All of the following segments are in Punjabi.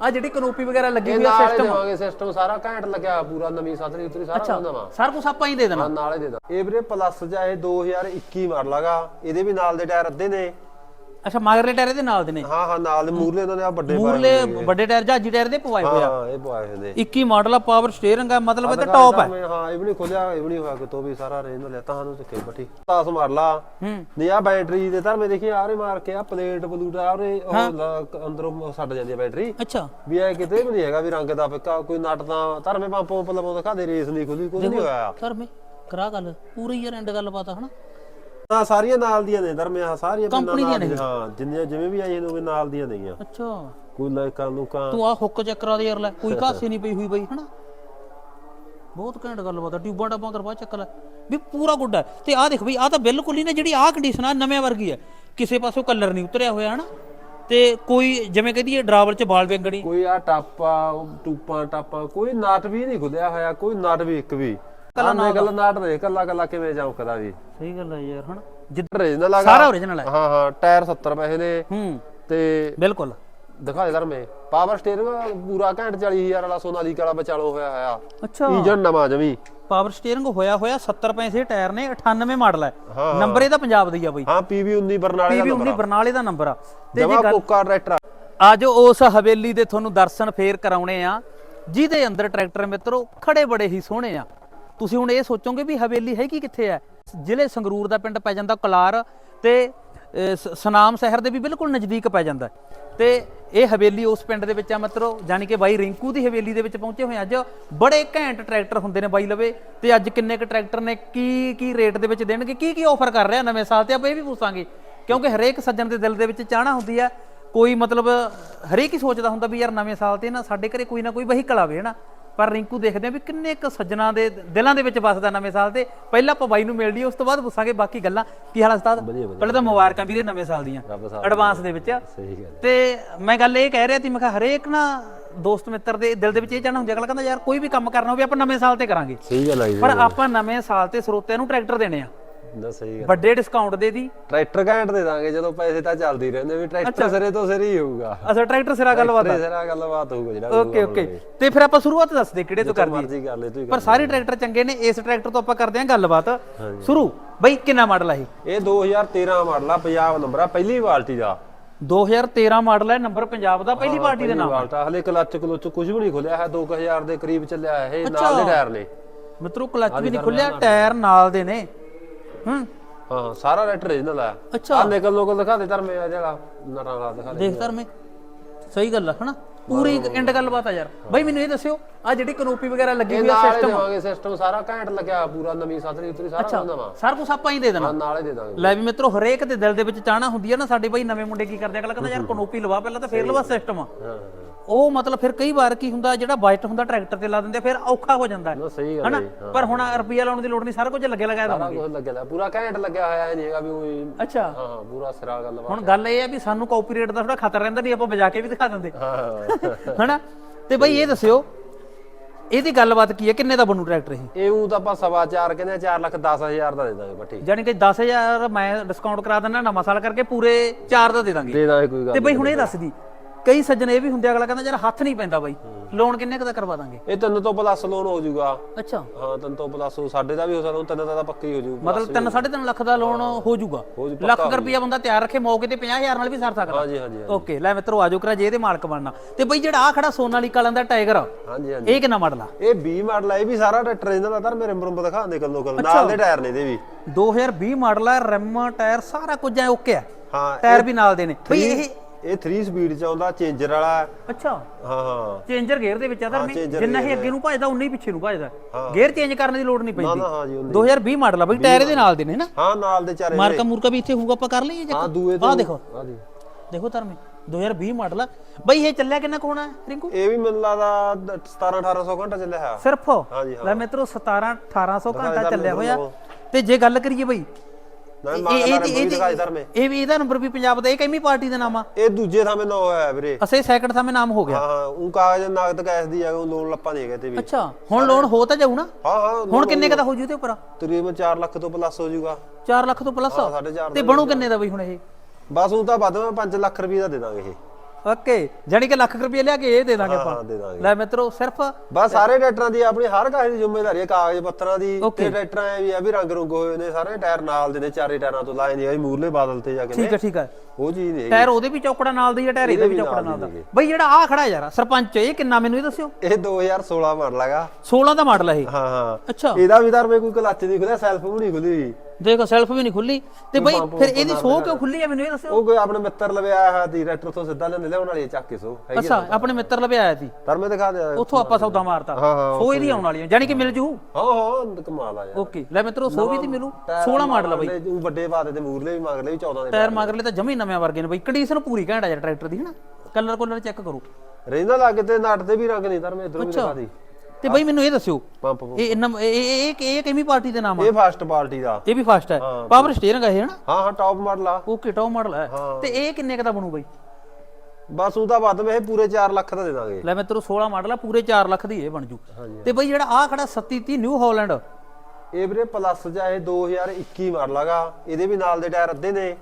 ਆ ਜਿਹੜੀ ਕਨੋਪੀ ਵਗੈਰਾ ਲੱਗੀ ਹੋਈ ਆ ਸਿਸਟਮ ਦੇਵਾਂਗੇ ਸਿਸਟਮ ਸਾਰਾ ਘੈਂਟ ਲੱਗਿਆ ਪੂਰਾ ਨਵੀਂ ਸਾਤਰੀ ਉਤਰੀ ਸਾਰਾ ਨਵਾਂ ਸਾਰਾ ਕੁਝ ਆਪਾਂ ਹੀ ਦੇ ਦੇਣਾ। ਨਾਲ ਦੇ ਦਾਂ ਇਹ ਵੀਰੇ ਪਲੱਸ ਇਹ 2021 ਮਾਡਲ ਹੈਗਾ ਇਹਦੇ ਵੀ ਨਾਲ ਦੇ ਟਾਇਰ ਅੱਧੇ ਨੇ। ਅੱਛਾ ਮਗਰਲੇ ਟਾਇਰ ਦੇ ਨਾਲ ਦੇ ਨੇ। ਹਾਂ ਹਾਂ ਨਾਲ ਦੇ ਮੂਰਲੇ ਉਹਨਾਂ ਦੇ ਆ ਵੱਡੇ ਮੂਰਲੇ ਨੇ। ਵੱਡੇ ਟਾਇਰ ਜਹਾਜੀ ਟਾਇਰ ਦੇ ਪਵਾਏ ਹੋਏ ਆ। ਹਾਂ ਇਹ ਪਵਾਏ ਹੋਏ ਨੇ। 21 ਮਾਡਲ ਆ ਪਾਵਰ ਸਟੀਅਰਿੰਗ ਆ ਮਤਲਬ ਇਹ ਤਾਂ ਟੌਪ ਹੈ ਹਾਂ ਇਹ ਵੀ ਨਹੀਂ ਖੋਲਿਆ ਇਹ ਵੀ ਨਹੀਂ ਹੋਇਆ ਕਿ ਤੋ ਵੀ ਸਾਰਾ ਰੇਂਜ ਲਿਆ ਤਾਂ ਨੂੰ ਚੱਕੇ ਬੱਠੀ 10 ਮਾਡਲਾ ਹੂੰ। ਨਹੀਂ ਆ ਬੈਟਰੀ ਦੇ ਤਾਂ ਮੈਂ ਦੇਖੀ ਆਰੇ ਮਾਰ ਕੇ ਆ ਪਲੇਟ ਬਲੂਟ ਆ ਉਹਰੇ ਉਹ ਲ- ਅੰਦਰੋਂ ਛੱਡ ਜਾਂਦੀ ਆ ਬੈਟਰੀ ਅੱਛਾ। ਵੀ ਇਹ ਕਿਤੇ ਵੀ ਨਹੀਂ ਹੈਗਾ ਵੀ ਰੰਗ ਦਾ ਫਿੱਕਾ ਕੋਈ ਨਟ ਤਾਂ ਧਰਮੇ ਪੰਪ ਪੰਪ ਲਵਾਉ ਦਿਖਾ ਦੇ ਰੇਸ ਨਹੀਂ ਖੁੱਲੀ ਕੁਝ ਨਹੀਂ ਹੋਇਆ। ਸਰ ਮੈਂ ਕਰਾ ਗੱਲ ਪੂਰੀ ਯਾਰ ਐਂਡ ਗੱਲ ਬਾਤ ਆ ਹਨਾ? ਹਾਂ ਸਾਰੀਆਂ ਨਾਲ ਦੀਆਂ ਨੇ ਧਰਮੇ ਆ ਸਾਰੀਆਂ ਪਿੰਡਾਂ ਕੰਪਨੀ ਦੀਆਂ ਨਾਲ ਹਾਂ ਜਿੰਨੀਆਂ ਜਿਵੇਂ ਵੀ ਆਈਆਂ ਨੇ ਉਹ ਨਾਲ ਦੀਆਂ ਨੇਗੀਆਂ। ਅੱਛਾ। ਕੋਈ ਲਾਇਕਾਂ ਲੂਕਾਂ ਤੂੰ ਆ ਹੁੱਕ ਚੈੱਕ ਕਰਾ ਦੇ ਯਾਰ ਲੈ। ਕੋਈ ਘਾਸੇ ਨਹੀਂ ਪਈ ਹੋਈ ਬਈ ਹਨਾ? ਬਹੁਤ ਘੈਂਟ ਗੱਲ ਬਾਤ ਆ। ਟਿਊਬਾਂ ਡੱਬਾਂ ਕਰਵਾ ਚੱਕ ਲੈ। ਵੀ ਪੂਰਾ ਗੁੱਡ ਹੈ ਤੇ ਆਹ ਦੇਖ ਬਈ ਆਹ ਤਾਂ ਬਿਲਕੁਲ ਹੀ ਨਾ ਜਿਹੜੀ ਆਹ ਕੰਡੀਸ਼ਨ ਆ ਨਵੇਂ ਵਰਗੀ ਹੈ ਕਿਸੇ ਪਾਸੋਂ ਕਲਰ ਨਹੀਂ ਉਤਰਿਆ ਹੋਇਆ ਹਨਾ? ਤੇ ਕੋਈ ਜਿਵੇਂ ਕਹਦੀਏ ਡਰਾਵਲ ਚ ਬਾਲ ਵੇਂਗਣੀ। ਕੋਈ ਆ ਟਾਪਾ ਟੂਪਾਂ ਟਾਪਾਂ ਕੋਈ ਨਟ ਵੀ ਨਹੀਂ ਖੁੱਲਿਆ ਹੋਇਆ ਕੋਈ ਨਟ ਵੀ ਇੱਕ ਵੀ। ਕੱਲਾ ਕੱਲਾ ਨਟ ਦੇ ਕੱਲਾ ਕੱਲਾ ਕਿਵੇਂ ਚਮਕਦਾ ਵੀ। ਸਹੀ ਗੱਲ ਹੈ ਯਾਰ ਹਨਾ? ਜਿੱਦ ਓਰੀਜਨਲ ਹੈਗਾ ਸਾਰਾ original ਹੈ ਹਾਂ ਹਾਂ ਟਾਇਰ 70 ਪੈਸੇ ਨੇ ਹੂੰ। ਤੇ ਬਿਲਕੁਲ। ਦਿਖਾ ਦੇ ਧਰਮੇ ਪਾਵਰ ਸਟੀਅਰਿੰਗ ਪੂਰਾ ਘੈਂਟ 40000 ਵਾਲਾ ਸੋਨਾਲੀਕਾ ਵਾਲਾ ਬਚਾਲੋ ਹੋਇਆ ਹੋਇਆ। ਅੱਛਾ। ਇੰਜਨ ਨਵਾਂ ਜਮੀ। ਪਾਵਰ ਸਟੀਅਰਿੰਗ ਹੋਇਆ ਹੋਇਆ 70 ਪੈਸੇ ਟਾਇਰ ਨੇ 98 ਮਾਡਲ ਹੈ। ਨੰਬਰ ਇਹਦਾ ਪੰਜਾਬ ਦਾ ਹੀ ਆ ਬਈ। ਹਾਂ ਪੀਵੀ 19 ਬਰਨਾਲੇ ਦਾ ਪੀਵੀ 19 ਨੰਬਰ ਬਰਨਾਲੇ ਦਾ ਨੰਬਰ ਆ। ਤੇ ਜੀ ਗੱਲ ਕੋਕਾ ਟਰੈਕਟਰ ਆ। ਆਜੋ ਉਸ ਹਵੇਲੀ ਦੇ ਤੁਹਾਨੂੰ ਦਰਸ਼ਨ ਫੇਰ ਕਰਾਉਣੇ ਆ। ਜਿਹਦੇ ਅੰਦਰ ਟਰੈਕਟਰ ਮਿੱਤਰੋ ਖੜੇ ਬੜੇ ਹੀ ਸੋਹਣੇ ਆ। ਤੁਸੀਂ ਹੁਣ ਇਹ ਸੋਚੋਗੇ ਵੀ ਹਵੇਲੀ ਹੈਗੀ ਕਿੱਥੇ ਹੈ? ਜ਼ਿਲ੍ਹੇ ਸੰਗਰੂਰ ਦਾ ਪਿੰਡ ਪੈ ਜਾਂਦਾ ਕਲਾਰ ਤੇ ਸ- ਸਨਾਮ ਸ਼ਹਿਰ ਦੇ ਵੀ ਬਿਲਕੁਲ ਨਜ਼ਦੀਕ ਪੈ ਜਾਂਦਾ ਹੈ। ਤੇ ਇਹ ਹਵੇਲੀ ਉਸ ਪਿੰਡ ਦੇ ਵਿੱਚ ਆ ਮਤਲਬ ਜਾਨੀ ਕਿ ਬਾਈ ਰਿੰਕੂ ਦੀ ਹਵੇਲੀ ਦੇ ਵਿੱਚ ਪਹੁੰਚੇ ਹੋਏ ਅੱਜ ਬੜੇ ਘੈਂਟ ਟਰੈਕਟਰ ਹੁੰਦੇ ਨੇ ਬਾਈ ਲਵੇ। ਤੇ ਅੱਜ ਕਿੰਨੇ ਕ ਟਰੈਕਟਰ ਨੇ, ਕੀ ਕੀ ਰੇਟ ਦੇ ਵਿੱਚ ਦੇਣਗੇ, ਕੀ ਕੀ ਆਫਰ ਕਰ ਰਿਹਾ ਨਵੇਂ ਸਾਲ ਤੇ, ਆਪਾਂ ਇਹ ਵੀ ਪੁੱਛਾਂਗੇ। ਕਿਉਂਕਿ ਹਰੇਕ ਸੱਜਣ ਦੇ ਦਿਲ ਦੇ ਵਿੱਚ ਚਾਹਣਾ ਹੁੰਦੀ ਆ ਕੋਈ ਮਤਲਬ ਹਰੇਕ ਹੀ ਸੋਚਦਾ ਹੁੰਦਾ ਵੀ ਯਾਰ ਨਵੇਂ ਸਾਲ ਤੇ ਨਾ ਸਾਡੇ ਘਰੇ ਕੋਈ ਨਾ ਕੋਈ ਵਹੀਕਲ ਆਵੇ, ਹਨਾ? ਪਰ ਰਿੰਕੂ ਦੇਖਦੇ ਆ ਵੀ ਕਿੰਨੇ ਕ ਸੱਜਣਾ ਦੇ ਦਿਲਾਂ ਦੇ ਵਿੱਚ ਵਸਦਾ ਨਵੇਂ ਸਾਲ ਤੇ। ਪਹਿਲਾਂ ਆਪਾਂ ਬਾਈ ਨੂੰ ਮਿਲ ਲਈਏ ਉਸ ਤੋਂ ਬਾਅਦ ਪੁੱਛਾਂਗੇ ਬਾਕੀ ਗੱਲਾਂ। ਕੀ ਹਾਲ ਹੈ ਉਸਤਾਦ? ਪਹਿਲਾਂ ਤਾਂ ਮੁਬਾਰਕਾਂ ਵੀਰੇ ਨਵੇਂ ਸਾਲ ਦੀਆਂ ਐਡਵਾਂਸ ਦੇ ਵਿੱਚ। ਤੇ ਮੈਂ ਗੱਲ ਇਹ ਕਹਿ ਰਿਹਾ ਸੀ ਮੈਂ ਕਿਹਾ ਹਰੇਕ ਨਾ ਦੋਸਤ ਮਿੱਤਰ ਦੇ ਦਿਲ ਦੇ ਵਿੱਚ ਇਹ ਚਾਹਣਾ ਹੁੰਦਾ ਅਗਲਾ ਕਹਿੰਦਾ ਯਾਰ ਕੋਈ ਵੀ ਕੰਮ ਕਰਨਾ ਹੋਵੇ ਆਪਾਂ ਨਵੇਂ ਸਾਲ ਤੇ ਕਰਾਂਗੇ। ਸਹੀ ਗੱਲ ਪਰ ਆਪਾਂ ਨਵੇਂ ਸਾਲ ਤੇ ਸਰੋਤਿਆਂ ਨੂੰ ਟਰੈਕਟਰ ਦੇਣੇ ਆ। ਨਾ ਸਹੀ ਗੱਲ। ਵੱਡੇ ਡਿਸਕਾਊਂਟ ਦੇ ਦੀ। ਟਰੈਕਟਰ ਘੈਂਟ ਦੇ ਦਾਂਗੇ ਜਦੋਂ ਪੈਸੇ ਤਾਂ ਚੱਲਦੇ ਹੀ ਰਹਿੰਦੇ ਵੀ ਟਰੈਕਟਰ ਸਿਰੇ ਤੋਂ ਸਿਰੇ ਹੀ ਹੋਊਗਾ। ਅਸਾ ਟਰੈਕਟਰ ਸਿਰਾ ਗੱਲਬਾਤ ਸਿਰੇ ਸਿਰਾ ਗੱਲਬਾਤ ਹੋਊਗਾ ਜਿਹੜਾ ਓਕੇ ਓਕੇ। ਤੇ ਫਿਰ ਆਪਾਂ ਸ਼ੁਰੂਆਤ ਦੱਸ ਦੇ ਕਿਹੜੇ ਤੋਂ ਕਰਦੀ ਪਰ ਸਾਰੇ ਟਰੈਕਟਰ ਚੰਗੇ ਨੇ ਇਸ ਟਰੈਕਟਰ ਤੋਂ ਆਪਾਂ ਕਰਦੇ ਹਾਂ ਗੱਲਬਾਤ। ਸ਼ੁਰੂ। ਬਈ ਕਿੰਨਾ ਮਾਡਲ ਆ ਇਹ? ਇਹ 2013 ਮਾਡਲ ਆ ਪੰਜਾਬ ਨੰਬਰ ਆ ਪਹਿਲੀ ਬਾਲਟੀ ਦਾ। 2013 ਮਾਡਲ ਹੈ ਨੰਬਰ ਪੰਜਾਬ ਦਾ ਪਹਿਲੀ ਪਾਰਟੀ ਦੇ ਨਾਮ ਹਲੇ ਕਲੱਚ ਕਲੁੱਚ ਕੁਝ ਵੀ ਨਹੀਂ ਖੁੱਲਿਆ ਹੈ 2000 ਦੇ ਕਰੀਬ ਚੱਲਿਆ ਹੈ ਇਹ ਨਾਲ ਦੇ ਟਾਇਰ ਨੇ। ਮਿੱਤਰੋ ਕਲੱਚ ਵੀ ਨਹੀਂ ਖੁੱਲਿਆ ਟਾਇਰ ਨਾਲ ਦੇ ਨੇ। ਹੂੰ। ਹਾਂ ਸਾਰਾ ਰੈਟਰ ਰੀਜਨਲ ਆ ਅੱਛਾ। ਆ ਨਿਕਲ ਲੋਕਲ ਦਿਖਾ ਦੇ ਧਰਮੇ ਆ ਜਿਹੜਾ ਨਰਾਂ ਵਾਲਾ ਦਿਖਾ ਦੇ। ਦੇਖ ਧਰ ਮੈਂ ਸਹੀ ਗੱਲ ਆ ਹਨਾ? ਪੂਰੀ ਐਂਡ ਗੱਲਬਾਤ ਆ ਯਾਰ। ਬਈ ਮੈਨੂੰ ਇਹ ਦੱਸਿਓ ਆ ਜਿਹੜੀ ਕਨੋਪੀ ਵਗੈਰਾ ਲੱਗੀ ਹੋਈ ਆ ਨਾਲ ਸਿਸਟਮ ਦੇਵਾਂਗੇ ਸਿਸਟਮ ਸਾਰਾ ਘੈਂਟ ਲੱਗਿਆ ਪੂਰਾ ਨਵੀਂ ਸਾਤਰੀ ਉਤਰੀ ਸਾਰਾ ਨਵਾਂ। ਸਾਰਾ ਕੁਝ ਆਪਾਂ ਹੀ ਦੇ ਦੇਣਾ। ਹਾਂ ਨਾਲ ਦੇ ਦਾਂਗੇ। ਲੈ ਵੀ ਮਿੱਤਰੋ ਹਰੇਕ ਦੇ ਦਿਲ ਦੇ ਵਿੱਚ ਚਾਹਣਾ ਹੁੰਦੀ ਆ ਨਾ ਸਾਡੇ ਬਈ ਨਵੇਂ ਮੁੰਡੇ ਕੀ ਕਰਦੇ ਆ? ਅਗਲਾ ਕਹਿੰਦਾ ਯਾਰ ਕਨੋਪੀ ਲਵਾ ਪਹਿਲਾਂ ਤਾਂ ਫੇਰ ਲਵਾ ਸਿਸਟਮ ਹਾਂ। ਉਹ ਮਤਲਬ ਫਿਰ ਕਈ ਵਾਰ ਕੀ ਹੁੰਦਾ ਜਿਹੜਾ ਬਜਟ ਹੁੰਦਾ ਟਰੈਕਟਰ ਤੇ ਲਾ ਦਿੰਦੇ ਫਿਰ ਔਖਾ ਹੋ ਜਾਂਦਾ ਹੈ। ਸਹੀ ਗੱਲ ਹੈ। ਪਰ ਹੁਣ ਰੁਪਈਆ ਲਾਉਣ ਦੀ ਲੋੜ ਨਹੀਂ ਸਾਰਾ ਕੁਝ ਲੱਗੇ ਲਗਾਇਆ ਸਾਰਾ ਦਵਾਂਗੇ। ਕੁਝ ਲੱਗਿਆ ਹੋਇਆ, ਪੂਰਾ ਘੈਂਟ ਲੱਗਿਆ ਹੋਇਆ ਇਹ ਨਹੀਂ ਹੈਗਾ ਵੀ ਉਹੀ ਅੱਛਾ। ਹਾਂ ਪੂਰਾ ਸਿਰਾ ਗੱਲਬਾਤ ਹੁਣ ਗੱਲ ਇਹ ਹੈ ਵੀ ਸਾਨੂੰ ਕਾਪੀਰਾਈਟ ਦਾ ਥੋੜਾ ਖਤਰਾ ਰਹਿੰਦਾ ਨਹੀਂ ਆਪਾਂ ਵਜਾ ਕੇ ਵੀ ਦਿਖਾ ਦਿੰਦੇ। ਹਾਂ। ਹਨਾ? ਤੇ ਬਈ ਇਹ ਦੱਸਿਓ ਇਹਦੀ ਗੱਲਬਾਤ ਕੀ ਹੈ? ਕਿੰਨੇ ਦਾ ਬਣੂ ਟਰੈਕਟਰ ਇਹ? ਇਹ ਉਹ ਤਾਂ ਆਪਾਂ ਸਵਾ ਚਾਰ ਕਹਿੰਦੇ 4 ਲੱਖ 10000 ਦਾ ਦੇ ਦਾਂਗੇ ਬੱਠੀ ਯਾਨੀ ਕਿ 10000 ਮੈਂ ਡਿਸਕਾਊਂਟ ਕਰਾ ਦਿੰਦਾ ਨਵਾਂ ਸਾਲ ਕਰਕੇ ਪੂਰੇ 4 ਦਾ ਦੇ ਦਾਂਗੇ। ਦੇ ਦਾਂਗੇ ਕੋਈ ਗੱਲ ਤੇ ਬਈ ਹੁਣ ਇਹ ਦੱਸ ਦੀ ਕਈ ਸੱਜਣ ਇਹ ਵੀ ਹੁੰਦੇ ਆ, ਅਗਲਾ ਕਹਿੰਦਾ ਯਾਰ ਹੱਥ ਨਹੀਂ ਪੈਂਦਾ ਬਈ। ਲੋਨ ਕਿੰਨੇ ਕੁ ਦਾ ਕਰਵਾ ਦਾਂਗੇ? ਇਹ ਤਿੰਨ ਤੋਂ ਪਲੱਸ ਲੋਨ ਹੋ ਜਾਊਗਾ। ਅੱਛਾ। ਹਾਂ ਤਿੰਨ ਤੋਂ ਪਲੱਸ ਸਾਡੇ ਦਾ ਵੀ ਹੋ ਸਕਦਾ ਤਿੰਨ ਦਾ ਤਾਂ ਪੱਕੀ ਹੋ ਜਾਊ ਮਤਲਬ 3 3.5 ਲੱਖ ਦਾ ਲੋਨ ਹੋ। ਜਾਊਗਾ। ਲੱਖ ਕੁ ਰੁਪਈਆ ਬੰਦਾ ਤਿਆਰ ਰੱਖੇ ਮੌਕੇ ਤੇ 50000 ਨਾਲ ਵੀ ਸਰ ਸਕਦਾ। ਹਾਂਜੀ ਹਾਂਜੀ। ਓਕੇ ਲੈ ਮਿੱਤਰੋ ਆਜੋ ਕਰਾ ਜੇ ਇਹਦੇ ਮਾਲਕ ਬਣਨਾ। ਤੇ ਬਈ ਜਿਹੜਾ ਆ ਖੜਾ ਸੋਨਾਲੀਕਾ ਵਾਲਿਆਂ ਦਾ ਟਾਈਗਰ ਹਾਂਜੀ ਹਾਂਜੀ। ਇਹ ਕਿੰਨਾ ਮਾਡਲ ਆ? ਇਹ 20 ਮਾਡਲ ਆ ਇਹ ਵੀ ਸਾਰਾ ਟਰੈਕਟਰ ਇਹਨਾਂ ਦਾ ਤਾਂ ਮੇਰੇ ਮਰੰਬ ਦਿਖਾ ਦੇ ਕੱਲੋ ਕੱਲ। ਨਾਲ ਦੇ ਟਾਇਰ ਨੇ ਇਹਦੇ ਵੀ। 2020 ਮਾਡਲ ਆ ਰਿਮ ਟਾਇਰ ਸਾਰਾ ਕੁਝ ਐ ਓਕੇ ਆ। ਹਾਂ ਟਾਇਰ ਵੀ ਨਾਲ ਦੇ ਨੇ। ਬਈ ਇਹ ਇਹ 3 ਸਪੀਡ ਚ ਆਉਂਦਾ ਚੇਂਜਰ ਵਾਲਾ। ਹੈ। ਅੱਛਾ। ਹਾਂ ਹਾਂ। ਚੇਂਜਰ ਗੇਅਰ ਦੇ ਵਿੱਚ ਆ ਤਾਂ changer ਜਿੰਨਾ ਹੀ ਅੱਗੇ ਨੂੰ ਭਜਦਾ ਉਨਾ ਹੀ ਪਿੱਛੇ ਨੂੰ ਭਜਦਾ। ਗੇਅਰ ਚੇਂਜ ਕਰਨ ਦੀ ਲੋੜ ਨਹੀਂ ਨਾ ਪੈਂਦੀ। ਨਾ ਹਾਂ ਜੀ ਉਹਨੇ 2020 ਮਾਡਲ ਆ ਬਈ ਟਾਇਰ ਇਹਦੇ ਨਾਲ ਦੇ ਨੇ ਨਾ। ਹਾਂ ਨਾਲ ਦੇ ਚਾਰੇ ਮਾਰਕਾ ਮੂਰਕਾ ਵੀ ਇੱਥੇ ਹੋਊਗਾ ਆਪਾਂ ਕਰ ਲਈਏ ਹਾਂ ਜੇ ਦੂਏ ਆਹ ਦੇਖੋ। ਆ ਦੇ ਦੇਖੋ ਧਰਮੇ 2020 ਮਾਡਲ ਆ। ਬਈ ਇਹ ਚੱਲਿਆ ਕਿੰਨਾ ਕੁ ਹੋਣਾ ਰਿੰਕੂ? ਇਹ ਵੀ ਮੈਨੂੰ ਲੱਗਦਾ 17 1800 ਘੰਟਾ ਚੱਲਿਆ ਹੈ ਸਿਰਫ? ਹਾਂਜੀ ਹਾਂ। ਲੈ ਮਿੱਤਰੋ 17 1800 ਘੰਟਾ ਚੱਲਿਆ ਹੋਇਆ। ਤੇ ਜੇ ਗੱਲ ਕਰੀਏ ਬਈ ਨਾ ਇਹ- ਮਾਰ ਇਹ- ਮਾਰ ਇਹ- ਦਿਖਾਈ ਧਰ ਮੇ। ਇਹ ਵੀ ਇਹਦਾ ਨੰਬਰ ਵੀ ਪੰਜਾਬ ਦਾ ਇਹ ਕਿੰਨੀ ਪਾਰਟੀ ਦਾ ਨਾਮ ਆ। ਇਹ ਦੂਜੇ ਥਾਂ 'ਤੇ ਨਾ ਹੋਇਆ ਵੀਰੇ। ਅਸੇ ਸੈਕਿੰਡ ਥਾਂ ਮੇ ਨਾਮ ਹੋ ਗਿਆ। ਹਾਂ ਹਾਂ ਉਹ ਕਾਗਜ਼ ਨਗਦ ਕੈਸ਼ ਦੀ ਆ ਉਹ ਲੋਨ ਲੱਪਾ ਨਹੀਂ ਹੈਗੇ ਤੇ ਵੀ। ਅੱਛਾ ਹੁਣ ਲੋਨ ਹੋ ਤਾਂ ਜਾਊ ਨਾ? ਹਾਂ ਹਾਂ ਹੁਣ ਕਿੰਨੇ ਕਦਾ ਹੋ ਜੂ ਤੇ ਉੱਪਰ? ਤਕਰੀਬਨ 4 ਲੱਖ ਤੋਂ ਪਲੱਸ ਹੋ ਜਾਊਗਾ 4 ਲੱਖ ਤੋਂ ਪਲੱਸ ਹਾਂ 4.5 ਤੇ ਬਣੂ ਕਿੰਨੇ ਦਾ ਬਈ ਹੁਣ ਇਹ? ਬਸ ਉਹ ਤਾਂ ਵੱਧ ਮੈਂ 5 ਲੱਖ ਰੁਪਏ ਦਾ ਦੇ ਦਾਂਗੇ ਇਹ। ਓਕੇ ਜਾਨੀ ਕਿ ਲੱਖ ਕੁ ਰੁਪਏ ਲਿਆ ਕੇ ਇਹ ਦੇ ਦਾਂਗੇ ਹਾਂ, ਆਪਾਂ। ਦੇ ਦਾਂਗੇ। ਲੈ ਮਿੱਤਰੋ ਸਿਰਫ ਬਸ ਸਾਰੇ ਟਰੈਕਟਰਾਂ ਦੀ ਆਪਣੀ ਹਰ ਕਾਹੇ ਦੀ ਜ਼ਿੰਮੇਵਾਰੀ ਹੈ ਕਾਗਜ਼ ਪੱਤਰਾਂ ਦੀ। Okay. ਤੇ ਟਰੈਕਟਰਾਂ ਐ ਵੀ ਆ ਵੀ ਰੰਗ ਰੁੰਗ ਹੋਏ ਨੇ ਸਾਰੇ ਟਾਇਰ ਨਾਲ ਦੇ ਨੇ ਚਾਰੇ ਟਾਇਰਾਂ ਤੋਂ ਲਾਏ ਨਹੀਂ ਆਈ ਮੂਰਲੇ ਬਾਦਲ ਤੇ ਜਾ ਕੇ ਠੀਕ ਨੇ। ਹੈ ਠੀਕ ਹੈ ਉਹ ਚੀਜ਼ ਨਹੀਂ ਹੈਗੀ। ਟਾਇਰ ਉਹਦੇ ਵੀ ਚੌਕੜਾ ਨਾਲ ਦੀ ਹੈ ਟਾਇਰ ਇਹਦੇ ਵੀ ਚੌਕੜਾ ਨਾਲ ਦਾ ਬਈ ਜਿਹੜਾ ਆ ਖੜਾ ਯਾਰ ਸਰਪੰਚ ਇਹ ਕਿੰਨਾ ਮੈਨੂੰ ਇਹ ਦੱਸਿਓ? ਇਹ 2016 ਮਾਡਲ ਹੈਗਾ। 16 ਦਾ ਮਾਡਲ ਹੈ ਇਹ? ਹਾਂ ਹਾਂ। ਅੱਛਾ। ਇਹਦਾ ਵੀ ਧਰਮੇ ਕੋਈ ਕਲੱਚ ਨਹੀਂ ਖੁੱਲਿਆ ਸੈਲਫ ਵੀ ਨਹੀਂ ਖੁੱਲੀ ਦੇਖੋ ਸੈਲਫ ਵੀ ਨਹੀਂ ਖੁੱਲੀ। ਤੇ ਬਈ ਫਿਰ ਇਹਦੀ ਸੋ ਕਿਉਂ ਖੁੱਲੀ ਹੈ ਮੈਨੂੰ ਇਹ ਦੱਸਿਓ। ਉਹ ਕੋਈ ਆਪਣੇ ਮਿੱਤਰ ਲਵੇ ਆਇਆ ਦੀ ਟਰੈਕਟਰ ਤੋਂ ਸਿੱਧਾ ਲੈਂਦੇ ਲਿਆਉਣ ਵਾਲੀ ਚੱਕ ਕੇ ਸੋ ਹੈਗੀ ਅੱਛਾ ਆਪਣੇ ਮਿੱਤਰ ਲਵੇ ਆਇਆ ਸੀ। ਧਰਮੇ ਦਿਖਾ ਦੇ। ਉੱਥੋਂ ਆਪਾਂ ਸੌਦਾ ਮਾਰਤਾ। ਸੋ ਇਹਦੀ ਆਉਣ ਵਾਲੀ ਹੈ ਜਾਨੀ ਕਿ ਮਿਲ ਜੂ। ਹਾਂ ਹਾਂ ਕਮਾਲ ਆ ਯਾਰ। ਓਕੇ ਲੈ ਮਿੱਤਰੋ ਸੋ ਵੀ ਦੀ ਮਿਲੂ। 16 ਮਾਡਲ ਆ ਬਈ। ਵੱਡੇ ਬਾਦੇ ਤੇ ਮੂਰਲੇ ਵੀ ਮਗਰਲੇ ਵੀ 14 ਦੇ ਟਾਇਰ ਮਗਰਲੇ ਤਾਂ ਜਮੀ ਨਵੇਂ ਵਰਗੇ ਨੇ ਬਈ। ਕੰਡੀਸ਼ਨ ਪੂਰੀ ਘੈਂਟ ਆ ਯਾਰ ਟਰੈਕਟਰ ਦੀ ਹਨਾ? ਕਲਰ ਕੋਲਰ ਚੈੱਕ ਕਰੋ। ਰਹਿੰਦਾ ਲੱਗ ਤੇ ਨਟ ਤੇ ਵੀ ਰੰਗ ਨਹੀਂ ਧਰਮੇ ਇਧਰੋਂ ਵੀ ਦਿਖਾ ਦੀ। ਤੇ ਬਈ ਮੈਨੂੰ ਇਹ ਦੱਸਿਓ ਪੰਪ ਇਹ ਨੰਬ- ਇਹ ਇਹ ਇਹ- ਇਹ ਪਾਰਟੀ ਦੇ ਨਾਮ ਆ? ਇਹ ਫਸਟ ਪਾਰਟੀ ਦਾ। ਇਹ ਵੀ ਫਾਸਟ ਹੈ। ਪਾਵਰ ਸਟੀਅਰਿੰਗ ਹੈ ਇਹ ਹਨਾ? ਹਾਂ ਹਾਂ ਟੌਪ ਮਾਡਲ ਆ। ਓਕੇ ਟੌਪ ਮਾਡਲ ਹੈ। ਤੇ ਇਹ ਕਿੰਨੇ ਕ ਦਾ ਬਣੂ ਬਈ? ਬਸ ਉਹਦਾ ਵੱਧ ਵੇ ਪੂਰੇ 4 ਲੱਖ ਦਾ ਦੇ ਦਾਂਗੇ। ਲੈ ਮੈਂ ਤੈਨੂੰ 16 ਮਾਡਲ ਆ ਪੂਰੇ 4 ਲੱਖ ਦੀ ਇਹ ਬਣ ਜੂ। ਤੇ ਬਈ ਜਿਹੜਾ ਆ ਖੜਾ 3730 ਨਿਊ ਹਾਲੈਂਡ ਇਹ ਵੀਰੇ ਪਲੱਸ ਜਾਂ ਇਹ 2021 ਮਾਡਲ ਹੈਗਾ ਇਹਦੇ ਵੀ ਨਾਲ ਦੇ ਟਾਇਰ ਅੱਧੇ ਨੇ।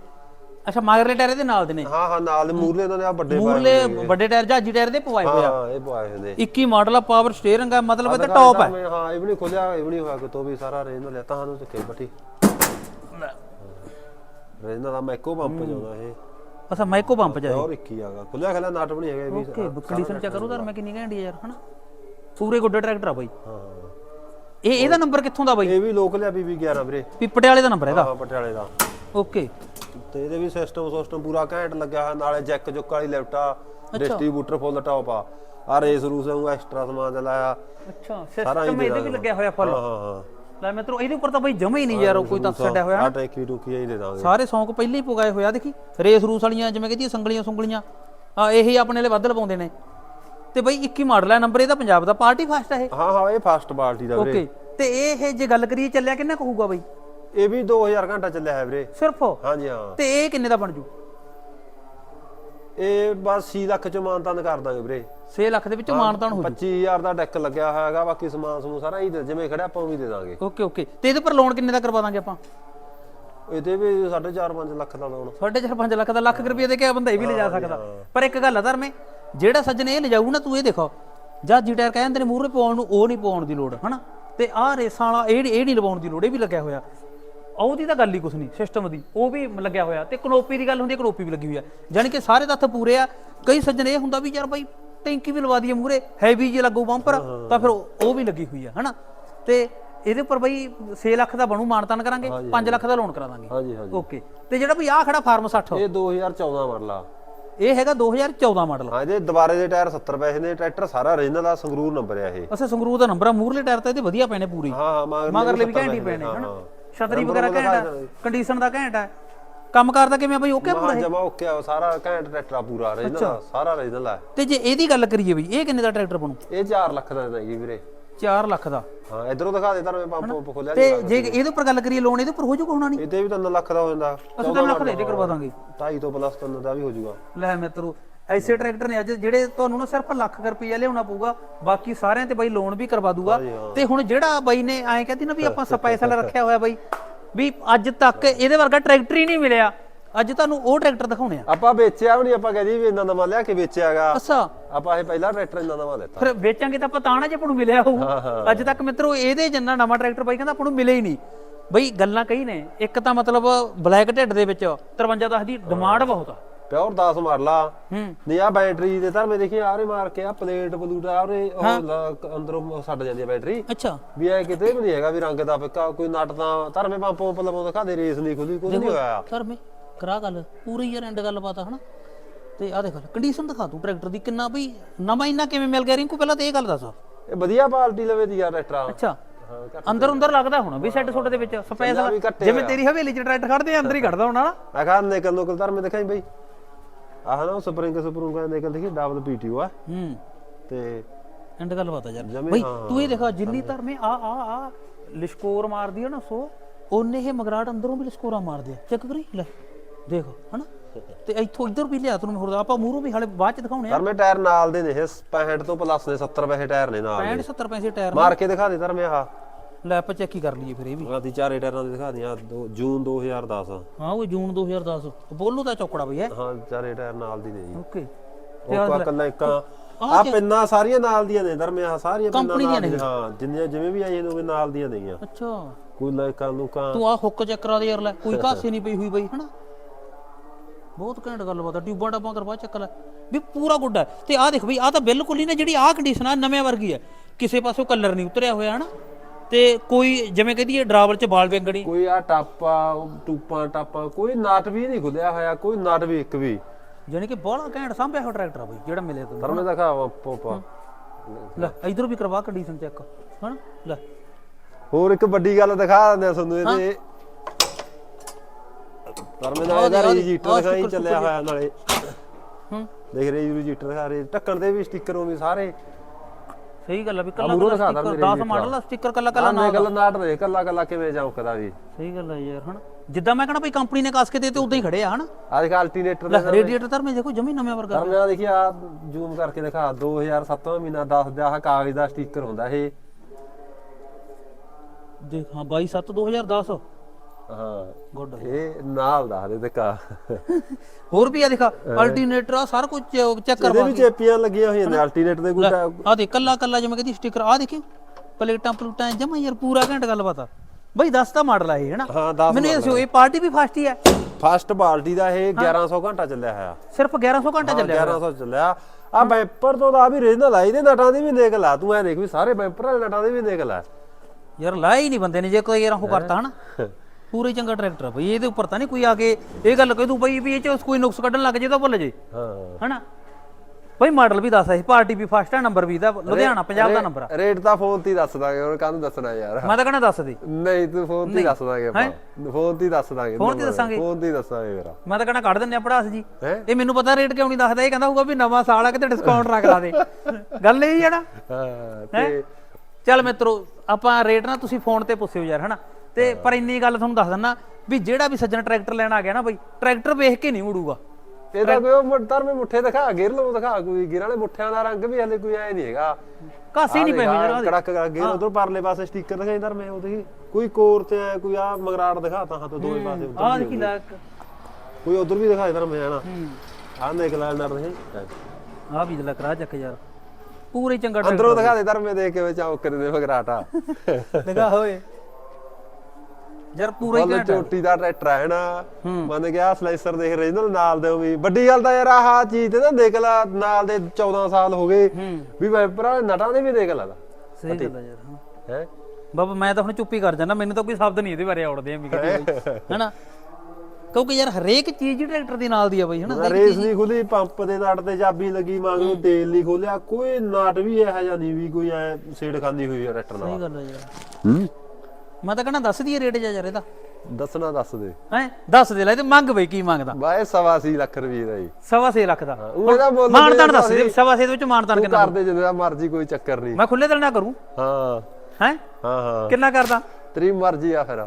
ਅੱਛਾ ਮਗਰਲੇ ਟਾਇਰ ਦੇ ਨਾਲ ਦੇ ਨੇ। ਹਾਂ ਹਾਂ ਨਾਲ ਦੇ ਮੂਰਲੇ ਇਹਨਾਂ ਨੇ ਆ ਵੱਡੇ ਪਾਏ ਮੂਰਲੇ ਵੱਡੇ ਟਾਇਰ ਜਾਜੀ ਟਾਇਰ ਦੇ ਪਵਾਏ ਹੋਏ ਆ। ਹਾਂ ਇਹ ਪਵਾਏ ਹੋਏ ਨੇ। 21 ਮਾਡਲ ਆ ਪਾਵਰ ਸਟੀਅਰਿੰਗ ਆ ਮਤਲਬ ਇਹ ਤਾਂ ਟੌਪ ਹੈ ਹਾਂ ਇਹ ਵੀ ਨਹੀਂ ਖੋਲਿਆ ਇਹ ਵੀ ਨਹੀਂ ਹੋਇਆ ਕਿ ਤੋ ਵੀ ਸਾਰਾ ਰੇਂਜ ਲਿਆ ਤਾਂ ਸਾਨੂੰ ਚੱਕੇ ਬੱਟੀ ਰੇਂਜ ਦਾ ਮੈਕੋ ਪੰਪ ਜਾਉਂਦਾ ਇਹ। ਅੱਛਾ ਮਾਈਕੋ ਪੰਪ ਚ ਹੋਰ 21 ਆਗਾ ਖੁੱਲਿਆ ਖਲਿਆ ਨਟ ਵੀ ਨਹੀਂ ਹੈਗਾ ਇਹ ਵੀ ਓਕੇ ਕੰਡੀਸ਼ਨ ਚੈੱਕ ਕਰੋ ਤਾਂ ਮੈਂ ਕਿੰਨੀ ਘੈਂਟੀ ਯਾਰ ਹਨਾ? ਪੂਰੇ ਗੁੱਡੇ ਟਰੈਕਟਰ ਆ ਬਈ। ਹਾਂ। ਇਹ ਇਹਦਾ ਨੰਬਰ ਕਿੱਥੋਂ ਦਾ ਬਈ? ਇਹ ਵੀ ਲੋਕ ਲਿਆ ਬੀਬੀ 11 ਵੀਰੇ। ਵੀ ਪਟਿਆਲੇ ਦਾ ਨੰਬਰ ਇਹਦਾ? ਹਾਂ ਪਟਿਆਲੇ ਦਾ। ਓਕੇ ਤੇ ਇਹਦੇ ਵੀ ਸਿਸਟਮ ਸਿਸਟਮ ਪੂਰਾ ਘੈਂਟ ਲੱਗਿਆ ਹੋਇਆ ਨਾਲੇ ਜੈਕ ਜੁੱਕ ਵਾਲੀ ਲੈਫਟਾ ਡਿਸਟ੍ਰੀਬਿਊਟਰ ਫੁੱਲ ਟਾਪ ਆ। ਆ ਰੇਸ ਰੂਸ ਨੂੰ ਐਕਸਟਰਾ ਸਮਾਨ ਤੇ ਲਾਇਆ। ਅੱਛਾ ਸਿਸਟਮ ਇਹਦੇ ਵੀ ਲੱਗਿਆ ਹੋਇਆ ਫੁੱਲ ਹਾਂ ਹਾਂ ਲੈ ਮਿੱਤਰੋ ਇਹਦੇ ਉੱਪਰ ਤਾਂ ਬਈ ਜਮਾ ਹੀ ਨਹੀਂ ਯਾਰ ਕੋਈ ਤਾਂ ਛੱਡਿਆ ਹੋਇਆ। ਆ ਟੈਕੀ ਟੂਕੀ ਹੀ ਦੇ ਦਾਂਗੇ। ਸਾਰੇ ਸੌਂਕ ਪਹਿਲਾਂ ਹੀ ਪੁਗਾਏ ਹੋਇਆ ਦੇਖੀ। ਰੇਸ ਰੂਸ ਵਾਲੀਆਂ ਜਿਵੇਂ ਕਹਿੰਦੀ ਸੰਗਲੀਆਂ ਸੁੰਗਲੀਆਂ। ਆ ਇਹੀ ਆਪਣੇ ਲਈ ਵੱਧ ਲਵਾਉਂਦੇ ਨੇ। ਤੇ ਬਈ 21 ਮਾਡਲ ਹੈ ਨੰਬਰ ਇਹਦਾ ਪੰਜਾਬ ਦਾ ਪਾਰਟੀ ਫਾਸਟ ਹੈ ਇਹ। ਹਾਂ ਹਾਂ ਇਹ ਫਾਸਟ ਪਾਰਟੀ ਦਾ ਵੀਰੇ। ਓਕੇ ਤੇ ਇਹ ਜੇ ਗੱਲ ਕਰੀਏ ਚੱਲਿਆ ਕਿੰਨਾ ਕੁ ਹੋਊਗਾ ਬਈ? ਇਹ ਵੀ 2000 ਘੰਟਾ ਚੱਲਿਆ ਹੈ ਵੀਰੇ। ਸਿਰਫ? ਹਾਂਜੀ ਹਾਂ। ਤੇ ਇਹ ਕਿੰਨੇ ਦਾ ਬਣ ਜੂ? ਇਹ ਬਸ 6 ਲੱਖ ਚ ਮਾਨਤਾਨ ਕਰ ਦਾਂਗੇ ਵੀਰੇ। 6 ਲੱਖ ਦੇ ਵਿੱਚੋਂ ਮਾਨਤਾਨ ਹੋ ਜੂ? 25000 ਦਾ ਡੈਕ ਲੱਗਿਆ ਹੋਇਆ ਹੈਗਾ ਬਾਕੀ ਸਮਾਨ ਸਮੂਹ ਸਾਰਾ ਹੀ ਜਿਵੇਂ ਖੜਿਆ ਆਪਾਂ ਵੀ ਦੇ ਦਾਂਗੇ। Okay okay. ਤੇ ਇਹਦੇ ਪਰ ਲੋਨ ਕਿੰਨੇ ਦਾ ਕਰਵਾ ਦਾਂਗੇ ਆਪਾਂ? ਇਹਦੇ ਵੀ 4.5 5 ਲੱਖ ਦਾ ਲੋਨ ਸਾਢੇ ਚਾਰ 5 ਲੱਖ ਦਾ ਲੱਖ ਰੁਪਏ ਦੇ ਕੇ ਬੰਦਾ ਇਹ ਵੀ ਲਿਜਾ ਸਕਦਾ। ਪਰ ਇੱਕ ਗੱਲ ਆ ਧਰਮੇ ਜਿਹੜਾ ਸੱਜਣ ਇਹ ਲਿਜਾਊ ਨਾ ਤੂੰ ਇਹ ਦੇਖੋ ਜਾਂ ਜੀ ਟਾਇਰ ਕਹਿੰਦੇ ਨੇ ਮੂਹਰੇ ਪਾਉਣ ਨੂੰ ਉਹ ਨਹੀਂ ਪਾਉਣ ਦੀ ਲੋੜ ਹਨਾ? ਤੇ ਆਹ ਰੇਸਾਂ ਵਾਲਾ ਇਹ ਇਹ ਨਹੀਂ ਲਵਾਉਣ ਦੀ ਲੋੜ ਇਹ ਵੀ ਲੱਗਿਆ ਹੋਇਆ। ਉਹਦੀ ਤਾਂ ਗੱਲ ਹੀ ਕੁਛ ਨਹੀਂ ਸਿਸਟਮ ਦੀ ਉਹ ਵੀ ਲੱਗਿਆ ਹੋਇਆ ਤੇ ਕਨੋਪੀ ਦੀ ਗੱਲ ਹੁੰਦੀ ਹੈ ਕਨੋਪੀ ਵੀ ਲੱਗੀ ਹੋਈ ਆ ਜਾਣੀ ਕਿ ਸਾਰੇ ਤੱਥ ਪੂਰੇ ਆ ਕਈ ਸੱਜਣ ਇਹ ਹੁੰਦਾ ਵੀ ਯਾਰ ਬਾਈ ਟੈਂਕੀ ਵੀ ਲਵਾ ਦਈਏ ਮੂਹਰੇ ਹੈਵੀ ਜੇ ਲੱਗੂ ਬੰਪਰ ਤਾਂ ਫਿਰ ਉਹ ਵੀ ਲੱਗੀ ਹੋਈ ਆ ਹਨਾ? ਤੇ ਇਹਦੇ ਉੱਪਰ ਬਈ 6 ਲੱਖ ਦਾ ਬਣੂ ਮਾਨਤਾਨ ਕਰਾਂਗੇ 5 ਲੱਖ ਦਾ ਲੋਨ ਕਰਾ ਦਾਂਗੇ। ਹਾਂਜੀ ਹਾਂਜੀ। ਓਕੇ। ਤੇ ਜਿਹੜਾ ਵੀ ਆਹ ਖੜਾ ਫਾਰਮ 60 ਇਹ 2014 ਮਾਡਲ ਆ ਇਹ ਹੈਗਾ 2014 ਮਾਡਲ ਹਾਂ ਇਹਦੇ ਦੁਬਾਰੇ ਦੇ ਟਾਇਰ 70 ਪੈਸੇ ਨੇ ਟਰੈਕਟਰ ਸਾਰਾ ਰੀਜਨਲ ਆ ਸੰਗਰੂਰ ਨੰਬਰ ਆ ਇਹ। ਅਸੇ ਸੰਗਰੂਰ ਦਾ ਨੰਬਰ ਆ ਮੂਰਲੇ ਟਾਇਰ ਤਾਂ ਇਹਦੇ ਵਧੀਆ ਪੈਣੇ ਪੂਰੀ। ਹਾਂ ਹਾਂ ਮਗਰ ਮਗਰਲੇ ਵੀ ਘੈਂਟ ਪੈਣੇ ਹਨਾ? ਛਤਰੀ ਵਗੈਰਾ ਘੈਂਟ ਕੰਡੀਸ਼ਨ ਦਾ ਘੈਂਟ ਆ। ਕੰਮ ਕਰਦਾ ਕਿਵੇਂ ਬਈ? ਓਕੇ ਪੂਰਾ? ਜਮਾ ਓਕੇ ਆ ਸਾਰਾ ਘੈਂਟ ਟਰੈਕਟਰ ਪੂਰਾ ਰੀਜਨਲ ਆ ਸਾਰਾ ਰੀਜਨਲ ਆ। ਤੇ ਜੇ ਇਹਦੀ ਗੱਲ ਕਰੀਏ ਬਈ ਇਹ ਕਿੰਨੇ ਦਾ ਟਰੈਕਟਰ ਬਣੂ? ਇਹ 4 ਲੱਖ ਦਾ ਦੇਗੀ ਵੀਰੇ। 4 ਲੱਖ ਦਾ। ਹਾਂ ਇਧਰੋਂ ਦਿਖਾ ਦੇ ਤੁਹਾਨੂੰ ਪੰਪ ਪੰਪ ਖੋਲਿਆ ਤੇ ਜੇ ਇਹਦੇ ਉੱਪਰ ਗੱਲ ਕਰੀਏ ਲੋਨ ਇਹਦੇ ਉੱਪਰ ਹੋ ਜਾਊਗਾ ਹੋਣਾ ਨਹੀਂ ਇਹਦੇ ਵੀ 3 ਲੱਖ ਦਾ ਹੋ ਜਾਂਦਾ। ਅਸੀਂ 3 ਲੱਖ ਦੇ ਦੇ ਕਰਵਾ ਦਾਂਗੇ। 2.5 ਤੋਂ ਪਲੱਸ 3 ਦਾ ਵੀ ਹੋ ਜਾਊਗਾ। ਲੈ ਮਿੱਤਰੋ ਐਸੇ ਟਰੈਕਟਰ ਨੇ ਅੱਜ ਜਿਹੜੇ ਤੁਹਾਨੂੰ ਨਾ ਸਿਰਫ ਲੱਖ ਰੁਪਈਆ ਲਿਆਉਣਾ ਪਊਗਾ ਬਾਕੀ ਸਾਰਿਆਂ ਤੇ ਬਾਈ ਲੋਨ ਵੀ ਕਰਵਾ ਦੂਗਾ। ਤੇ ਹੁਣ ਜਿਹੜਾ ਬਾਈ ਨੇ ਐਂ ਕਹਿੰਦੀ ਨਾ ਵੀ ਆਪਾਂ ਸਪੈਸ਼ਲ ਰੱਖਿਆ ਹੋਇਆ ਬਾਈ ਵੀ ਅੱਜ ਤੱਕ ਇਹਦੇ ਵਰਗਾ ਟਰੈਕਟਰ ਹੀ ਨਹੀਂ ਮਿਲਿਆ। ਅੱਜ ਤੁਹਾਨੂੰ ਉਹ ਟਰੈਕਟਰ ਦਿਖਾਉਣੇ ਆ। ਆਪਾਂ ਵੇਚਿਆ ਵੀ ਨਹੀਂ ਆਪਾਂ ਕਹਿੰਦੇ ਵੀ ਇੰਨਾ ਨਵਾਂ ਲਿਆ ਕੇ ਵੇਚਿਆਗਾ। ਅੱਛਾ। ਆਪਾਂ ਇਹ ਪਹਿਲਾ ਟਰੈਕਟਰ ਇੰਨਾ ਨਵਾਂ ਲੈਤਾ। ਫਿਰ ਵੇਚਾਂਗੇ ਤਾਂ ਆਪਾਂ ਤਾਂ ਨਾ ਜੇ ਆਪਾਂ ਨੂੰ ਮਿਲਿਆ ਹੋਊ। ਅੱਜ ਤੱਕ ਮਿੱਤਰੋ ਇਹਦੇ ਜਿੰਨਾ ਨਵਾਂ ਟਰੈਕਟਰ ਬਾਈ ਕਹਿੰਦਾ ਆਪਾਂ ਨੂੰ ਮਿਲੇ ਹੀ ਨਹੀਂ। ਬਈ ਗੱਲਾਂ ਕਈ ਨੇ ਇੱਕ ਤਾਂ ਮਤਲਬ ਬਲੈਕ ਢਿੱਡ ਦੇ ਵਿੱਚ 53 10 ਦੀ ਡਿਮਾਂਡ ਬਹੁਤ ਆ। ਪਿਓਰ 10 ਮਾਰ ਲਾ। ਹੂੰ। ਨਹੀਂ ਆ ਬੈਟਰੀ ਦੇ ਤਾਂ ਮੈਂ ਦੇਖੀ ਆਰੇ ਮਾਰ ਕੇ ਆ ਪਲੇਟ ਆ ਉਹ ਲ- ਅੰਦਰੋਂ ਛੱਡ ਜਾਂਦੀ ਆ ਬੈਟਰੀ। ਅੱਛਾ। ਵੀ ਇਹ ਕਿਤੇ ਵੀ ਨਹੀਂ ਹੈਗਾ ਵੀ ਰੰਗ ਦਾ ਫਿੱਕਾ ਕੋਈ ਨਟ ਤਾਂ ਧਰਮੇ ਪੰਪ ਪੰਪ ਲਵਾਉਂਦਾ ਖਾਦੇ ਰੇਸ ਨਹੀਂ ਖੁੱਲੀ ਕੁਝ ਨਹੀਂ ਹੋਇਆ। ਸਰ ਮੈਂ ਕਰਾ ਗੱਲ ਪੂਰੀ ਯਾਰ ਐਂਡ ਗੱਲ ਪਤਾ ਹਨਾ? ਤੇ ਆ ਦੇਖ ਕੰਡੀਸ਼ਨ ਦਿਖਾ ਤੂੰ ਟਰੈਕਟਰ ਦੀ ਕਿੰਨਾ ਬਈ ਨਵਾਂ ਇੰਨਾ ਕਿਵੇਂ ਮਿਲ ਗਿਆ ਰਿੰਕੂ? ਪਹਿਲਾਂ ਤੇ ਇਹ ਗੱਲ ਦੱਸ। ਇਹ ਵਧੀਆ ਪਾਰਟੀ ਲਵੇ ਦੀ ਯਾਰ ਟਰੈਕਟਰ ਅੱਛਾ ਹਾਂ ਘੱਟ- ਅੰਦਰ ਅੰਦਰ ਲੱਗਦਾ ਹੋਣਾ ਵੀ ਸੈੱਟ ਸੁੱਟ ਦੇ ਵਿੱਚ ਘੱਟੇ ਜਿਵੇਂ ਤੇਰੀ ਹਵੇਲੀ 'ਚ ਟਰੈਕਟਰ ਖੜਦੇ ਆ ਅੰਦਰ ਹੀ ਖੜਦਾ ਹੋਣਾ ਨਾ। ਮੈਂ ਕਿਹਾ ਨਿਕਲ ਨੁਕਲ ਧਰਮੇ ਦਿਖਾਈ ਬਈ। ਆਹ ਨਾ ਸਪਰਿੰਗ ਸਪਰੂੰਗ ਨਿਕਲ ਦੇਖੀ ਡਬਲ ਪੀਟੀਓ ਆ। ਹੂੰ। ਤੇ ਐਂਡ ਗੱਲ ਪਤਾ ਯਾਰ। ਜਮੀ ਬਈ ਤੂੰ ਇਹ ਦੇਖਾ ਜਿੰਨੀ ਧਰਮੇ ਆ ਆ ਆ ਲਿਸ਼ਕੋਰ ਮਾਰਦੀ ਆ ਨਾ ਸੋ ਉਹਨੇ ਇਹ ਮਗਰਾਟ ਅੰਦਰੋਂ ਵੀ ਲਿਸ਼ਕੋਰਾ ਮਾਰਦੇ ਆ। ਚੈੱਕ ਕਰੀ ਲੈ ਦੇਖ ਹਨਾ? ਤੇ ਇੱਥੋਂ ਇੱਧਰ ਵੀ ਲਿਆ ਤੈਨੂੰ ਹੋਰ ਆਪਾਂ ਮੂਹਰੋਂ ਵੀ ਹਾਲੇ ਬਾਅਦ ਚ ਦਿਖਾਉਣੇ ਆ। ਧਰਮੇ ਟਾਇਰ ਨਾਲ ਦੇ ਨੇ ਇਹ 65 ਤੋਂ ਪਲੱਸ ਨੇ 70 ਪੈਸੇ ਟਾਇਰ ਨੇ ਨਾਲ 65 70 ਪੈਸੇ ਟਾਇਰ ਮਾਰ ਕੇ ਦਿਖਾ ਦੇ ਧਰਮੇ ਆਹ। ਲੈ ਆਪਾਂ ਚੈੱਕ ਹੀ ਕਰ ਲਈਏ ਫਿਰ ਇਹ ਵੀ। ਆਦੀ ਚਾਰੇ ਟਾਇਰਾਂ ਦੇ ਦਿਖਾ ਦਿਆਂ ਜੂਨ 2010 ਹਾਂ ਉਹ ਜੂਨ 2010 ਬੋਲੂ ਦਾ ਚੌਕੜਾ ਬਈ ਹੈ? ਹਾਂ ਚਾਰੇ ਟਾਇਰ ਨਾਲ ਦੀ ਨੇ ਜੀ। ਓਕੇ। ਉਹ ਕੱਲਾ ਇੱਕ ਆ। ਪਿੰਨਾ ਸਾਰੀਆਂ ਨਾਲ ਦੀਆਂ ਨੇ ਧਰਮਿਆ ਸਾਰੀਆਂ ਪਿੰਨਾਂ ਨਾਲ ਦੀਆਂ ਹਾਂ ਜਿੰਨੀਆਂ ਜਿਵੇਂ ਵੀ ਆਈਆਂ ਨੇ ਨਾਲ ਦੀਆਂ ਨੇਗੀਆਂ। ਅੱਛਾ। ਕੋਈ ਲੈ ਕਰ ਨੂੰ ਕਾਂ ਤੂੰ ਆ ਹੁੱਕ ਚੈੱਕ ਕਰਾ ਦੇ ਯਾਰ ਲੈ। ਕੋਈ ਘਾਸੇ ਨਹੀਂ ਪਈ ਹੋਈ ਬਈ ਹਨਾ? ਬਹੁਤ ਘੈਂਟ ਗੱਲਬਾਤ ਆ ਟਿਊਬਾਂ ਟਾਬਾਂ ਕਰਵਾ ਚੱਕ ਲੈ। ਵੀ ਪੂਰਾ ਗੁੱਡ ਤੇ ਆਹ ਦੇਖ ਬਈ ਆਹ ਤਾਂ ਬਿਲਕੁਲ ਹੀ ਨਾ ਜਿਹੜੀ ਆਹ ਕੰਡੀਸ਼ਨ ਆ ਨਵੇਂ ਵਰਗੀ ਹੈ ਕਿਸੇ ਪਾਸੋਂ ਕਲਰ ਨਹੀਂ ਉਤਰਿਆ ਹੋਇਆ ਹਨਾ? ਤੇ ਕੋਈ ਜਿਵੇਂ ਕਹਦੀਏ ਡਰਾਵਲ ਚ ਬਾਲ ਵੇਂਗਣੀ? ਕੋਈ ਆ ਟਾਪਾ ਟੂਪਾਂ ਟਾਪਾਂ ਕੋਈ ਨਟ ਵੀ ਨਹੀਂ ਖੁੱਲਿਆ ਹੋਇਆ ਕੋਈ ਨਟ ਵੀ ਇੱਕ ਵੀ। ਯਾਨੀ ਕਿ ਬੜਾ ਘੈਂਟ ਸਾਂਭਿਆ ਹੋਇਆ ਟਰੈਕਟਰ ਆ ਬਈ ਜਿਹੜਾ ਮਿਲਿਆ ਤੈਨੂੰ ਧਰਮੇ ਦਾ ਖਾਵਾ ਪੋਪਾ ਲੈ ਇਧਰੋਂ ਵੀ ਕਰਵਾ ਕੰਡੀਸ਼ਨ ਚੈੱਕ ਹਨਾ? ਲੈ। ਹੋਰ ਇੱਕ ਵੱਡੀ ਗੱਲ ਦਿਖਾ ਦਿੰਦੇ ਆ ਤੁਹਾਨੂੰ ਇਹਦੇ। ਧਰਮੇ ਦਾ ਇਹਦਾ ਰਜਿਸਟਰ ਦਿਖਾਈ ਚੱਲਿਆ ਹੋਇਆ ਨਾਲੇ। ਹੂੰ। ਦੇਖ ਰਹੇ ਰਜਿਸਟਰ ਦਿਖਾ ਰਹੇ ਢੱਕਣ ਦੇ ਵੀ ਸਟicker ਵੀ ਸਾਰੇ। ਸਹੀ ਗੱਲ ਆ ਵੀ ਕੱਲਾ ਕੱਲਾ ਤਾ ਸਟicker ਮੇਰੇ 10 ਮਾਡਲ ਦਾ ਸਟicker ਕੱਲਾ ਕੱਲਾ ਕੱਲਾ ਕੱਲਾ ਨਾਟ ਦੇ ਕੱਲਾ ਕੱਲਾ ਕਿਵੇਂ ਚਮਕਦਾ ਵੀ। ਸਹੀ ਗੱਲ ਆ ਯਾਰ ਹਨਾ। ਜਿੱਦਾਂ ਮੈਂ ਕਹਣਾ ਬਈ ਕੰਪਨੀ ਨੇ ਕਸ ਕੇ ਦੇ ਤੇ ਉਦਾਂ ਹੀ ਖੜੇ ਆ ਹਨਾ। ਅੱਜ ਕੱਲ ਅਲਟਰਨੇਟਰ ਦਾ ਰੇਡੀਏਟਰ ਧਰਮੇ ਦੇਖੋ ਜਮੀ ਨਵੇਂ ਵਰਗਾ ਧਰਮੇ ਦਾ ਦੇਖੀ ਆ ਜ਼ੂਮ ਕਰਕੇ ਦਿਖਾ 2007ਵਾਂ ਮਹੀਨਾ 10 ਦਾ ਆਹ ਕਾਗਜ਼ ਦਾ ਸਟicker ਹੁੰਦਾ ਇਹ। ਦੇਖ ਹਾਂ 22 7 2010 ਹਾਂ। ਗੁੱਡ। ਇਹ ਨਾਲ ਦਾ ਹਲੇ ਤੱਕ ਆ ਹੋਰ ਵੀ ਆ ਦੇਖਾ ਅਲਟਰਨੇਟਰ ਆ ਸਾਰਾ ਕੁਝ ਚੈੱਕ ਇਹਦੇ ਕਰਵਾ ਵੀ ਚੇਪੀਆਂ ਲੱਗੀਆਂ ਹੋਈਆਂ ਨੇ ਅਲਟਰਨੇਟਰ ਦੇ ਕੋਈ ਆ ਦੇ ਕੱਲਾ ਕੱਲਾ ਜਿਵੇਂ ਕਹਿੰਦੀ ਸਟicker ਆ ਦੇਖੀ ਪਲੇਟਾਂ ਪਲੂਟਾਂ ਜਮਾ ਯਾਰ ਪੂਰਾ ਘੰਟ ਗੱਲਬਾਤ ਆ। ਬਈ 10 ਦਾ ਮਾਡਲ ਆ ਇਹ ਹੈਨਾ? ਹਾਂ 10 ਮੈਨੂੰ ਇਹ ਦੱਸਿਓ ਇਹ ਪਾਰਟੀ ਵੀ ਫਾਸਟ ਹੀ ਹੈ ਫਸਟ ਬਾਲਟੀ ਦਾ ਇਹ 1100 ਘੰਟਾ ਚੱਲਿਆ ਹੋਇਆ। ਸਿਰਫ 1100 ਘੰਟਾ ਚੱਲਿਆ 1100 ਚੱਲਿਆ। ਆ ਬੈਂਪਰ ਤੋਂ ਦਾ ਵੀ ਰੀਜਨਲ ਆ ਇਹਦੇ ਨਟਾਂ ਦੀ ਵੀ ਨਿਕਲ ਆ ਤੂੰ ਐ ਦੇਖ ਵੀ ਸਾਰੇ ਬੈਂਪਰ ਵਾਲੇ ਨਟਾਂ ਦੇ ਵੀ ਨਿਕਲ ਆ ਯਾਰ ਹੀ ਨਹੀਂ ਬੰਦੇ ਨੇ ਜੇ ਕੋਈ ਯਾਰ ਉਹ ਕਰਤਾ ਹਨਾ? ਪੂਰੇ ਚੰਗਾ ਟਰੈਕਟਰ ਆ ਬਈ ਇਹਦੇ ਉੱਪਰ ਤਾਂ ਨਹੀਂ ਕੋਈ ਆ ਕੇ ਇਹ ਗੱਲ ਕਹਿ ਦੂ ਬਈ ਵੀ ਇਹ ਚ ਕੋਈ ਨੁਕਸ ਕੱਢਣ ਲੱਗ ਜੇ ਤਾਂ ਭੁੱਲ ਜੇ। ਹਾਂ। ਹਨਾ? ਬਈ ਮਾਡਲ ਵੀ ਦੱਸ ਇਹ ਪਾਰਟੀ ਵੀ ਫਸਟ ਆ ਨੰਬਰ 20 ਦਾ ਲੁਧਿਆਣਾ ਪੰਜਾਬ ਦਾ ਨੰਬਰ ਆ। ਰੇਟ ਤਾਂ ਫੋਨ ਤੇ ਦੱਸ ਦਾਂਗੇ ਹੁਣ ਕਾਹਨੂੰ ਦੱਸਣਾ ਯਾਰ? ਮੈਂ ਤਾਂ ਕਹਿੰਦਾ ਦੱਸ ਦੇ। ਨਹੀਂ ਤੂੰ ਫੋਨ ਤੇ ਹੀ ਦੱਸ ਦਾਂਗੇ ਆਪਾਂ। ਫੋਨ ਤੇ ਦੱਸ ਦਾਂਗੇ ਫੋਨ ਤੇ ਦੱਸਾਂਗੇ? ਫੋਨ ਤੇ ਦੱਸਾਂਗੇ ਮੇਰਾ ਮੈਂ ਤਾਂ ਕਹਿੰਦਾ ਕੱਢ ਦਿੰਨੇ ਆ ਪੜਾਸ ਜੀ। ਇਹ ਮੈਨੂੰ ਪਤਾ ਰੇਟ ਕਿਉਂ ਨਹੀਂ ਦੱਸਦਾ ਇਹ ਕਹਿੰਦਾ ਹੋਊਗਾ ਵੀ ਨਵਾਂ ਸਾਲ ਆ ਕਿਤੇ ਡਿਸਕਾਊਂਟ ਰੱਖ ਲਾ ਦੇ। ਗੱਲ ਇਹ ਹੈ ਨਾ। ਹਾਂ ਤੇ ਚੱਲ ਮਿੱਤਰੋ ਆਪਾਂ ਰੇਟ ਨਾ ਤੁਸੀਂ ਫੋਨ ਤੇ ਪੁੱਛਿਓ ਯਾਰ ਹਨਾ? ਤੇ ਪਰ ਇੰਨੀ ਗੱਲ ਤੁਹਾਨੂੰ ਦੱਸ ਦਿੰਨਾ ਵੀ ਜਿਹੜਾ ਵੀ ਸੱਜਣ ਟਰੈਕਟਰ ਲੈਣ ਆ ਗਿਆ ਨਾ ਬਈ ਟਰੈਕਟਰ ਵੇਖ ਕੇ ਨਹੀਂ ਮੁੜੂਗਾ। ਇਹਦਾ ਕੋਈ ਉਹ ਧਰਮੇ ਮੁੱਠੇ ਦਿਖਾ ਗਿਰ ਲਓ ਦਿਖਾ ਕੋਈ ਗਿਰ ਵਾਲੇ ਮੁੱਠਿਆਂ ਦਾ ਰੰਗ ਵੀ ਹਲੇ ਕੋਈ ਐ ਨਹੀਂ ਹੈਗਾ। ਕਾਸੇ ਨਹੀਂ ਪਏ ਹੋਏ ਦੇਖ। ਕੜਕ ਕੜਕ ਗਿਰ ਉਧਰ ਪਰਲੇ ਪਾਸੇ ਸਟicker ਦਿਖਾਈ ਧਰਮੇ ਉਹ ਦੇਖੀ ਕੋਈ ਕੋਰ ਤੇ ਐ ਕੋਈ ਆ ਮਗਰਾੜ ਦਿਖਾਤਾ ਹਾਂ ਤੋਂ ਦੋਵੇਂ ਪਾਸੇ ਉੱਧਰ ਆਹ ਵੀ ਦੇਖੀ ਲੈ ਕੋਈ ਉਧਰ ਵੀ ਦਿਖਾਈ ਧਰਮੇ ਹਨਾ ਆਹ ਦੇਖ ਲੈ ਨਰ ਦੇਖੀ ਆਹ ਵੀ ਜਲਾ ਕਰਾ ਚੱਕ ਯਾਰ। ਪੂਰੇ ਚੰਗਾ ਅੰਦਰੋਂ ਦਿਖਾ ਦੇ ਧਰਮੇ ਦੇਖ ਕੇ ਵਿੱਚ ਔਕਰ ਦੇ ਮਗਰਾਟਾ। ਲਗਾ ਹੋਏ ਯਾਰ ਪੂਰਾ ਹੀ ਘੈਂਟ ਆ। ਚੋਟੀ ਦਾ ਟਰੈਕਟਰ ਹੈ ਨਾ? ਮੰਨ ਗਿਆ ਸਲਾਈਸਰ ਦੇਖ ਰੀਜਨਲ ਨਾਲ ਦੇ ਵੀ। ਵੱਡੀ ਗੱਲ ਤਾਂ ਯਾਰ ਆਹ ਚੀਜ਼ ਤੇ ਨਾ ਦੇਖ ਲਾ ਨਾਲ ਦੇ 14 ਸਾਲ ਹੋ ਗਏ। ਵੀ ਵੈਪਰ ਵਾਲੇ ਨਟਾਂ ਦੇ ਵੀ ਦੇਖ ਲਾ ਸਹੀ ਗੱਲ ਆ ਯਾਰ ਹਾਂ। ਹੈ? ਬਾਬਾ ਮੈਂ ਤਾਂ ਹੁਣ ਚੁੱਪੀ ਕਰ ਜਾਣਾ ਮੈਨੂੰ ਤਾਂ ਕੋਈ ਸ਼ਬਦ ਨਹੀਂ ਇਹਦੇ ਬਾਰੇ ਆਉੜਦੇ ਆ ਵੀ ਕਿਤੇ ਹੈਨਾ ਕਿਉਂਕਿ ਯਾਰ ਹਰੇਕ ਚੀਜ਼ ਹੀ ਟਰੈਕਟਰ ਦੇ ਨਾਲ ਦੀ ਆ ਬਈ ਹੈਨਾ ਰੇਸ ਨਹੀਂ ਖੁੱਲੀ ਪੰਪ ਦੇ ਨਟ ਤੇ ਚਾਬੀ ਲੱਗੀ ਮੰਗ ਲਓ ਤੇਲ ਨਹੀਂ ਖੋਲਿਆ ਕੋਈ ਨਟ ਵੀ ਇਹੋ ਜਿਹਾ ਨਹੀਂ ਵੀ ਕੋਈ ਐ ਸੇੜ ਖਾਂਦੀ ਹੋਈ ਹੈ ਟਰੈਕਟਰ ਸਹੀ ਨਾਲ। ਗੱਲ ਆ ਯਾਰ। ਹੂੰ। ਮੈਂ ਤਾਂ ਕਹਿੰਦਾ ਦੱਸ ਦਈਏ ਰੇਟ ਜਾ ਯਾਰ ਇਹਦਾ। ਦੱਸਣਾ ਦੱਸ ਦੇ। ਹੈ? ਦੱਸ ਦੇ ਲੈ ਤੇ ਮੰਗ ਬਈ ਕੀ ਮੰਗਦਾ? ਬਾਏ ਸਵਾ ਸੀ ਲੱਖ ਰੁਪਏ ਦਾ ਜੀ। ਸਵਾ ਛੇ ਲੱਖ ਦਾ। ਉਹ ਇਹਦਾ ਮੁੱਲ ਮਾਨਤਾਨ ਦੱਸ ਦੇ ਸਵਾ ਛੇ ਦੇ ਵਿੱਚ ਮਾਨਤਾਨ ਤੂੰ ਕਿੰਨਾ ਕਰਦੇ ਜਿੰਨਾ ਮਰਜ਼ੀ ਕੋਈ ਚੱਕਰ ਨਹੀਂ। ਮੈਂ ਖੁੱਲੇ ਦਿਲ ਨਾ ਕਰੂੰ। ਹਾਂ। ਹੈ? ਹਾਂ ਹਾਂ। ਕਿੰਨਾ ਕਰਦਾ? ਤੇਰੀ ਮਰਜ਼ੀ ਆ ਫਿਰ।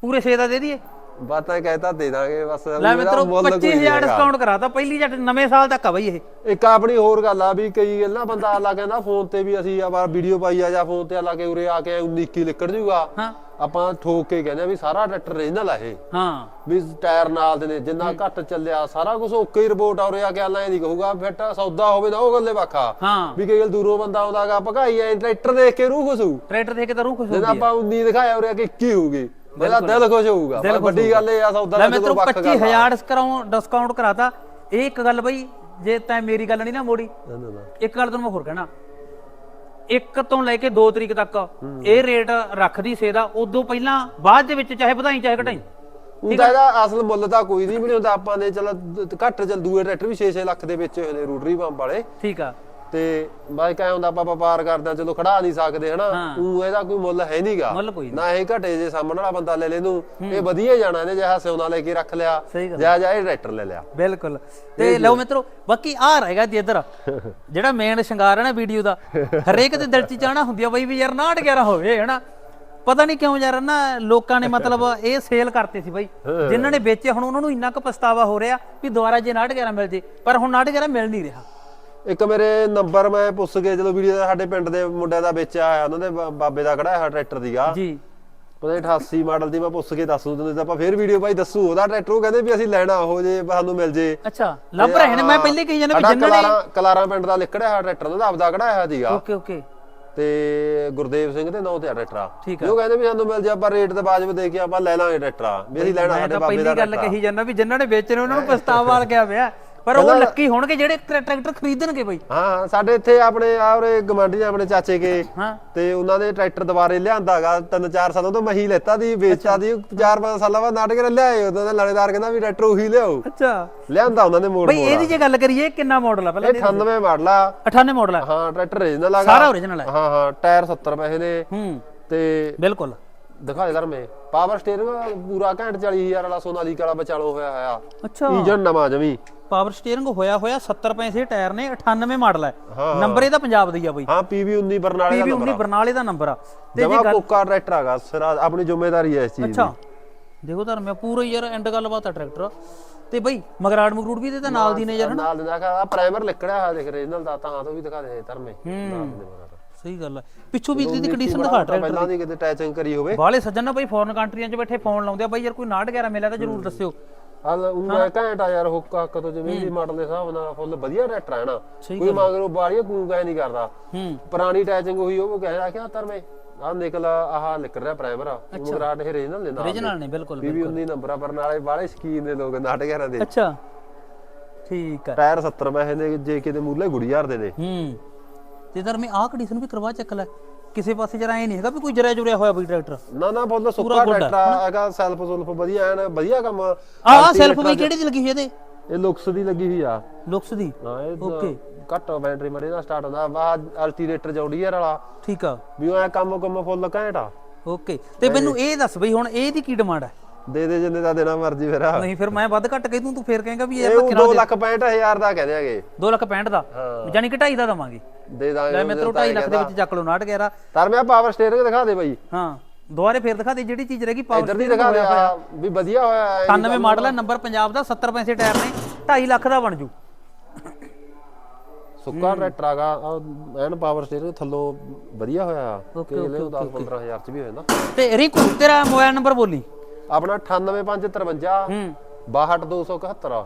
ਪੂਰੇ 6 ਦਾ ਦੇ ਦਈਏ। ਬਾਤਾਂ ਕਹਿਤਾ ਦੇ ਦਾਂਗੇ ਬਸ ਲੈ ਮਿੱਤਰੋ ਮੁੱਲ ਕੋਈ 25000 ਨਹੀਂ ਹੈਗਾ। ਡਿਸਕਾਊਂਟ ਕਰਾਤਾ ਪਹਿਲੀ ਜੱਟ ਨਵੇਂ ਸਾਲ ਤੱਕ ਆ ਬਈ ਇਹ। ਇੱਕ ਆਪਣੀ ਹੋਰ ਗੱਲ ਆ ਵੀ ਕਈ ਗੱਲਾਂ ਬੰਦਾ ਆਲਾ ਕਹਿੰਦਾ ਫੋਨ ਤੇ ਵੀ ਅਸੀਂ ਆ ਵੀਡੀਓ ਪਾਈ ਆ ਜਾਂ ਫੋਨ ਤੇ ਆਲਾ ਕੇ ਉਰੇ ਆ ਕੇ 19 ਕੀ ਲਿਕੜ ਜੂਗਾ। ਹਾਂ। ਆਪਾਂ ਠੋਕ ਕੇ ਕਹਿੰਦੇ ਆ ਵੀ ਸਾਰਾ ਟਰੈਕਟਰ ਰੀਜਨਲ ਆ ਇਹ। ਹਾਂ। ਵੀ ਟਾਇਰ ਨਾਲ ਦੇ ਨੇ ਜਿੰਨਾ ਘੱਟ ਚੱਲਿਆ ਸਾਰਾ ਕੁਝ ਓਕੇ ਹੀ ਰਿਪੋਰਟ ਆ ਆ ਕੇ ਆਲਾ ਇਹ ਨਹੀਂ ਕਹੂਗਾ ਫਿੱਟ ਸੌਦਾ ਹੋਵੇ ਨਾ ਉਹ ਗੱਲੇ ਵਾਖਾ ਹਾਂ। ਵੀ ਕਈ ਗੱਲ ਦੂਰੋਂ ਬੰਦਾ ਆਉਂਦਾਗਾ ਭਗਾਈ ਐ ਟਰੈਕਟਰ ਦੇਖ ਕੇ ਰੂਹ ਖੁਸ਼ ਹੋਊ। ਟਰੈਕਟਰ ਦੇਖ ਕੇ ਤਾਂ ਰੂਹ ਖੁਸ਼ ਹੋ ਜਦੋਂ ਆਪਾਂ 19 ਦਿਖਾਇਆ ਉਰੇ ਆ ਕੇ 21 ਹੋਊਗੀ। ਮੇਰਾ ਦਿਲ ਖੁਸ਼ ਹੋਊਗਾ। ਪਰ ਵੱਡੀ ਗੱਲ ਇਹ ਆ ਸੌਦਾ ਲੈ ਗੱਲ ਆ 25000 ਡਿਸਕਾਊਂਟ ਡਿਸਕਾਊਂਟ ਕਰਾਤਾ। ਇਹ ਇੱਕ ਗੱਲ ਬਈ ਜੇ ਤੈਂ ਮੇਰੀ ਗੱਲ ਨਹੀਂ ਨਾ ਮੋੜੀ। ਇੱਕ ਗੱਲ ਤੈਨੂੰ ਮੈਂ ਹੋਰ ਕਹਿਣਾ। ਇੱਕ ਤੋਂ ਲੈ ਕੇ 2 ਤਰੀਕ ਤੱਕ ਇਹ ਰੇਟ ਰੱਖਦੀ ਸੇ ਦਾ ਉਦੋਂ ਪਹਿਲਾਂ ਬਾਅਦ ਦੇ ਵਿੱਚ ਚਾਹੇ ਵਧਾਈ ਚਾਹੇ ਘਟਾਈ। ਉਹਦਾ ਇਹਦਾ ਅਸਲ ਮੁੱਲ ਤਾਂ ਕੋਈ ਨਹੀਂ ਬਣਾਉਂਦਾ ਆਪਾਂ ਨੇ ਚਲ ਘੱਟ ਚੱਲ ਦੂਏ ਟਰੈਕਟਰ ਵੀ 6-6 ਲੱਖ ਦੇ ਵਿੱਚ ਹੋਏ ਨੇ ਰੂਟਰੀ ਪੰਪ ਵਾਲੇ। ਠੀਕ ਆ। ਤੇ ਬਾਈ ਕਹਿ ਹੁੰਦਾ ਆਪਾਂ ਵਪਾਰ ਕਰਦੇ ਆ ਚਲੋ ਖੜਾ ਨਹੀਂ ਸਕਦੇ ਹਨਾ। ਉਹ ਇਹਦਾ ਕੋਈ ਮੁੱਲ ਹੈ ਨਹੀਂਗਾ ਨਾ ਇਹ ਘਟੇ ਜੇ ਸਾਹਮਣੇ ਵਾਲਾ ਬੰਦਾ ਲੈ ਲੈ ਨੂੰ ਇਹ ਵਧੀਆ ਜਾਣਾ ਇਹਨੇ ਜਿਹਾ ਸਿਉਣਾ ਲੈ ਕੇ ਰੱਖ ਲਿਆ। ਜਾਂ ਜਾਂ ਇਹ ਟਰੈਕਟਰ ਲੈ ਲਿਆ। ਬਿਲਕੁਲ। ਤੇ ਲਓ ਮਿੱਤਰੋ ਬਾਕੀ ਆ ਰਹੇਗਾ ਜੀ ਇੱਧਰ। ਜਿਹੜਾ ਮੇਨ ਸ਼ਿੰਗਾਰ ਹੈ ਨਾ ਵੀਡੀਓ ਦਾ ਹਰੇਕ ਦੇ ਦਿਲ 'ਚ ਚਾਹਣਾ ਹੁੰਦੀ ਆ ਬਈ ਵੀ ਯਾਰ 69 11 ਹੋਵੇ ਹਨਾ? ਪਤਾ ਨਹੀਂ ਕਿਉਂ ਯਾਰ ਨਾ ਲੋਕਾਂ ਨੇ ਮਤਲਬ ਇਹ ਸੇਲ ਕਰਤੇ ਸੀ ਬਈ। ਜਿਨ੍ਹਾਂ ਨੇ ਵੇਚੇ ਹੁਣ ਉਹਨਾਂ ਨੂੰ ਇੰਨਾ ਕੁ ਪਛਤਾਵਾ ਹੋ ਰਿਹਾ ਵੀ ਦੁਬਾਰਾ ਜੇ 69 11 ਮਿਲ ਜੇ ਪਰ ਹੁਣ 69 11 ਮਿਲ ਨਹੀਂ ਰਿਹਾ। ਇੱਕ ਮੇਰੇ ਨੰਬਰ ਮੈਂ ਪੁੱਛ ਕੇ ਜਦੋਂ ਵੀਡੀਓ ਦਾ ਸਾਡੇ ਪਿੰਡ ਦੇ ਮੁੰਡਿਆਂ ਦਾ ਵੇਚਿਆ ਆਇਆ ਉਹਨਾਂ ਦੇ ਬਾ- ਬਾਬੇ ਦਾ ਖੜਾ ਹੈ ਟਰੈਕਟਰ ਦੀਗਾ। ਜੀ। ਨੀ 88 ਮਾਡਲ ਦੀ ਮੈਂ ਪੁੱਛ ਕੇ ਦੱਸ ਦੂੰ ਤਾਂ ਆਪਾਂ ਫੇਰ ਵੀਡੀਓ ਭਾਈ ਦੱਸੂ ਉਹਦਾ ਟਰੈਕਟਰ ਉਹ ਕਹਿੰਦੇ ਵੀ ਅਸੀਂ ਲੈਣਾ ਉਹ ਜੇ ਸਾਨੂੰ ਮਿਲ ਜੇ। ਅੱਛਾ ਲੱਭ ਰਹੇ ਨੇ ਮੈਂ ਪਹਿਲੇ ਕਹੀ ਜਾਂਦਾ ਵੀ ਸਾਡਾ ਜਿਨ੍ਹਾਂ ਨੇ ਕਲਾਰਾਂ ਕਲਾਰਾਂ ਪਿੰਡ ਦਾ ਲਿਖੜਿਆ ਹੋਇਆ ਟਰੈਕਟਰ ਦਾ ਆਪਦਾ ਕਢਾਇਆ ਸੀਗਾ। Okay okay. ਤੇ ਗੁਰਦੇਵ ਸਿੰਘ ਦੇ ਨਾਂ ਤੇ ਆ ਟਰੈਕਟਰ ਆ। ਠੀਕ ਉਹ ਕਹਿੰਦੇ ਵੀ ਸਾਨੂੰ ਮਿਲ ਜੇ ਆਪਾਂ ਰੇਟ ਤੇ ਬਾਜਬ ਦੇ ਕੇ ਆਪਾਂ ਲੈ ਲਾਂਗੇ ਟਰੈਕਟਰ ਆ। ਵੀ ਅਸੀਂ ਲੈਣਾ ਮੈਂ ਸਾਡੇ ਤਾਂ ਬਾਬੇ ਪਹਿਲੀ ਦਾ ਗੱਲ ਟਰੈਕਟਰ ਆ। ਕਹੀ ਜਾਂਦਾ ਵੀ ਜਿਨ੍ਹਾਂ ਨੇ ਵੇਚਣੇ ਉਹਨਾਂ ਨੂੰ ਪਛਤਾਵਾ ਲੱਗਿਆ ਪਿਆ। ਪਰ ਉਹ ਲੱਕੀ ਹੋਣਗੇ ਜਿਹੜੇ ਟਰੈ- ਟਰੈਕਟਰ ਖਰੀਦਣਗੇ ਬਈ। ਹਾਂ ਸਾਡੇ ਇੱਥੇ ਆਪਣੇ ਆਉਰੇ ਗਵਾਂਢੀ ਆਪਣੇ ਚਾਚੇ ਕੇ। ਹਾਂ। ਤੇ ਉਹਨਾਂ ਦੇ ਟਰੈਕਟਰ ਦੁਬਾਰੇ ਲਿਆਂਦਾਗਾ ਤਿੰਨ ਚਾਰ ਸਾਲਾਂ ਤੋਂ ਮਹੀ ਲੈਤਾ ਦੀ ਵੇਚਤਾ ਦੀ ਚਾਰ ਪੰਜ ਸਾਲਾਂ ਬਾਅਦ ਨਾਟਕ ਲਿਆਏ ਉਹਨਾਂ ਦਾ ਲੜੇਦਾਰ ਕਹਿੰਦਾ ਵੀ ਟਰੈਕਟਰ ਉਹੀ ਲਿਆਓ। ਅੱਛਾ। ਲਿਆਂਦਾ ਉਹਨਾਂ ਨੇ ਮੋੜ ਬਈ ਇਹਦੀ ਜੇ ਗੱਲ ਕਰੀਏ ਕਿੰਨਾ ਮਾਡਲ ਆ ਪਹਿਲਾਂ ਇਹ 98 ਮਾਡਲ ਆ। 98 ਮਾਡਲ ਆ। ਹਾਂ ਟਰੈਕਟਰ ਰੀਜਨਲ ਆਗਾ ਸਾਰਾ origignal ਹੈ ਹਾਂ ਹਾਂ ਟਾਇਰ 70 ਪੈਸੇ ਨੇ ਹੂੰ। ਤੇ ਬਿਲਕੁਲ। ਦਿਖਾ ਦੇ ਧਰਮੇ ਪਾਵਰ ਸਟੀਅਰਿੰਗ ਪੂਰਾ ਘੈਂਟ 40000 ਵਾਲਾ ਸੋਨਾਲੀਕਾ ਵਾਲਾ ਬਚਾਲੋ ਹੋਇਆ ਆ ਅੱਛਾ। ਇੰਜਨ ਨਵਾਂ ਜਮੀ। ਪਾਵਰ ਸਟੀਅਰਿੰਗ ਹੋਇਆ ਹੋਇਆ 70 ਪੈਸੇ ਟਾਇਰ ਨੇ 98 ਮਾਡਲ ਹੈ। ਹਾਂ। ਨੰਬਰ ਇਹਦਾ ਪੰਜਾਬ ਦਾ ਹੀ ਆ ਬਈ। ਹਾਂ PV 19 ਬਰਨਾਲੇ ਦਾ ਪੀਵੀ ਨੰਬਰ 19 ਬਰਨਾਲੇ ਦਾ ਨੰਬਰ ਆ। ਤੇ ਜਮਾ ਕੋਕਾ ਟਰੈਕਟਰ ਹੈਗਾ ਸਿਰਾ ਆਪਣੀ ਜ਼ਿੰਮੇਵਾਰੀ ਹੈ ਇਸ ਚੀਜ਼ ਦੀ। ਅੱਛਾ ਦੇਖੋ ਧਰਮਿਆ ਪੂਰਾ ਯਾਰ ਐਂਡ ਗੱਲਬਾਤ ਆ ਟਰੈਕਟਰ ਤੇ ਬਈ ਮਗਰਾੜ ਮਗਰੂੜ ਵੀ ਇਹਦੇ ਤਾਂ ਨਾਲ ਦੀ ਨੇ ਯਾਰ ਨਾਲ ਦਿੰਦਾ ਕਾ ਪ੍ਰਾਈਮਰ ਲਿਖੜਿਆ ਹੋਇਆ ਦੇਖ ਰੀਜਨਲ ਦਾ ਤਾਂ ਤੋਂ ਵੀ ਦਿਖਾ ਦੇ ਧਰਮੇ। ਨਾਲ ਦੇ ਮਗਰ। ਸਹੀ ਗੱਲ ਹੈ ਪਿੱਛੋਂ ਵੀ ਦੀ ਕੰਡੀਸ਼ਨ ਦਿਖਾ ਟਰੈਕਟਰ ਪਹਿਲਾਂ ਦੀ ਕਿਤੇ ਟੈਚਿੰਗ ਕਰੀ ਹੋਵੇ। ਬਾਲੇ ਸੱਜਣ ਨਾ ਬਈ ਫੋਰਨ ਕੰਟਰੀਆਂ 'ਚ ਬੈਠੇ ਫੋਨ ਲਾਉਂਦੇ ਆ ਬਈ ਯਾਰ ਕੋਈ 911 ਮਿਲਿਆ ਤਾਂ ਜਰੂਰ ਦੱਸਿਓ। ਹਾਲ ਉਹਨਾਂ ਘੈਂਟ ਆ ਯਾਰ ਹੁੱਕ ਹੱਕ ਤੋਂ ਜਿਵੇਂ ਵੀ ਮਾਡਲ ਦੇ ਹਿਸਾਬ ਨਾਲ ਫੁੱਲ ਵਧੀਆ ਟਰੈਕਟਰ ਹੈ ਨਾ ਕੋਈ ਮਗਰੋਂ ਬਾਲੀਆਂ ਕੂੰ ਗਏ ਨਹੀਂ ਕਰਦਾ। ਹੂੰ। ਪੁਰਾਣੀ ਟੈਚਿੰਗ ਉਹੀ ਉਹ ਕਹਿ ਰਿਹਾ ਕਿ ਆ ਧਰਮੇ ਆ ਨਿਕਲ ਆਹ ਲਿਖ ਰਿਹਾ ਪ੍ਰਾਈਮਰ ਆ। ਮਗਰਾਟ ਇਹ ਰੀਜਨਲ ਦੇ ਨਾਲ origignal ਨੇ ਬਿਲਕੁਲ PV 19 ਨੰਬਰ ਆ ਬਰਨਾਲੇ ਬਾਲੇ ਸ਼ਕੀਨ ਦੇ ਲੋਕ ਨਾਟਕਾਂ ਦੇ। ਅੱਛਾ। ਠੀਕ ਹੈ ਟਾਇਰ 70 ਪੈਸੇ ਦੇ ਜੇ ਕਿਤੇ ਮੂਲੇ ਗੁੜੀਆਰ ਦੇ ਨੇ। ਹੂੰ। ਤੇ ਧਰਮੇ ਆਹ ਕੰਡੀਸ਼ਨ ਵੀ ਕਰਵਾ ਚੱਕ ਲੈ। ਕਿਸੇ ਪਾਸੇ ਜਰਾ ਐ ਨਹੀਂ ਹੈਗਾ ਵੀ ਕੋਈ ਜਰਿਆ ਜੁਰਿਆ ਹੋਇਆ ਬਈ ਟਰੈਕਟਰ ਨਾ ਨਾ ਫੁੱਲ ਸੁੱਕਾ ਟਰੈਕਟਰ ਹੈਗਾ ਸੈਲਫ ਸੁਲਫ ਵਧੀਆ ਐਨ ਵਧੀਆ ਕੰਮ ਆਹ ਸੈਲਫ ਬਈ ਕਿਹੜੀ ਦੀ ਲੱਗੀ ਹੋਈ ਇਹਦੇ? ਇਹ ਲੁਕਸ ਦੀ ਲੱਗੀ ਹੋਈ ਆ। ਲੁਕਸ ਦੀ? ਹਾਂ ਇਹ Okay. ਘੱਟ ਬੈਟਰੀ ਮਰੇ ਦਾ ਸਟਾਰਟ ਹੁੰਦਾ। ਬਾਅਦ ਅਲਟੀਰੇਟਰ ਜੌਡੀਅਰ ਵਾਲਾ ਠੀਕ ਆ। ਵੀ ਉਹ ਐ ਕੰਮ ਕੰਮ ਫੁੱਲ ਘੈਂਟ ਆ। ਓਕੇ ਤੇ ਮੈਨੂੰ ਇਹ ਦੱਸ ਬਈ ਹੁਣ ਇਹਦੀ ਕੀ ਡਿਮਾਂਡ ਹੈ ਦੇ ਦੇ ਜਿੰਨੇ ਦਾ ਦੇਣਾ ਮਰਜ਼ੀ ਫਿਰ ਨਹੀਂ ਫਿਰ ਮੈਂ ਵੱਧ ਘੱਟ ਕਹਿ ਦੂੰ ਤੂੰ ਫੇਰ ਕਹੇਗਾ ਵੀ ਇਹ ਇਹ ਉਹ 2 ਲੱਖ 65000 ਦਾ ਕਹਦੇ ਹੈਗੇ 2 ਲੱਖ 65 ਦਾ? ਯਾਨੀ ਕਿ 2.5 ਦਾ ਦਵਾਂਗੇ। ਦੇ ਦਾਂਗੇ ਲੈ ਮਿੱਤਰੋ 2.5 ਲੱਖ ਦੇ ਵਿੱਚ ਚੱਕ ਲਓ 911 ਤਰ ਮੈਂ ਪਾਵਰ ਸਟੀਅਰਿੰਗ ਦਿਖਾ ਦੇ ਬਾਈ। ਹਾਂ ਦੁਬਾਰੇ ਫੇਰ ਦਿਖਾ ਦੇ ਜਿਹੜੀ ਚੀਜ਼ ਰਹਿ ਗਈ ਪਾਵਰ ਇੱਧਰ ਦੀ ਦਿਖਾ ਦੇ ਆ, ਵੀ ਵਧੀਆ ਹੋਇਆ ਐ 98 ਮਾਡਲ ਹੈ ਨੰਬਰ ਪੰਜਾਬ ਦਾ 70 ਪੈਸੇ ਟਾਇਰ ਨੇ 2.5 ਲੱਖ ਦਾ ਬਣ ਜੂ। ਸੁੱਕਾ ਟਰੈਕਟਰ ਆਗਾ ਐਨ ਪਾਵਰ ਸਟੀਅਰਿੰਗ ਥੱਲੋਂ ਵਧੀਆ ਹੋਇਆ ਕਿ ਲੈ 10 15000 ਚ ਵੀ ਹੋ ਜਾਂਦਾ। ਤੇ ਰਿੰਕੂ ਤੇਰਾ ਮੋਬਾਈਲ ਨੰਬਰ ਬੋਲੀ। ਆਪਣਾ 98553 ਹੂੰ। 62271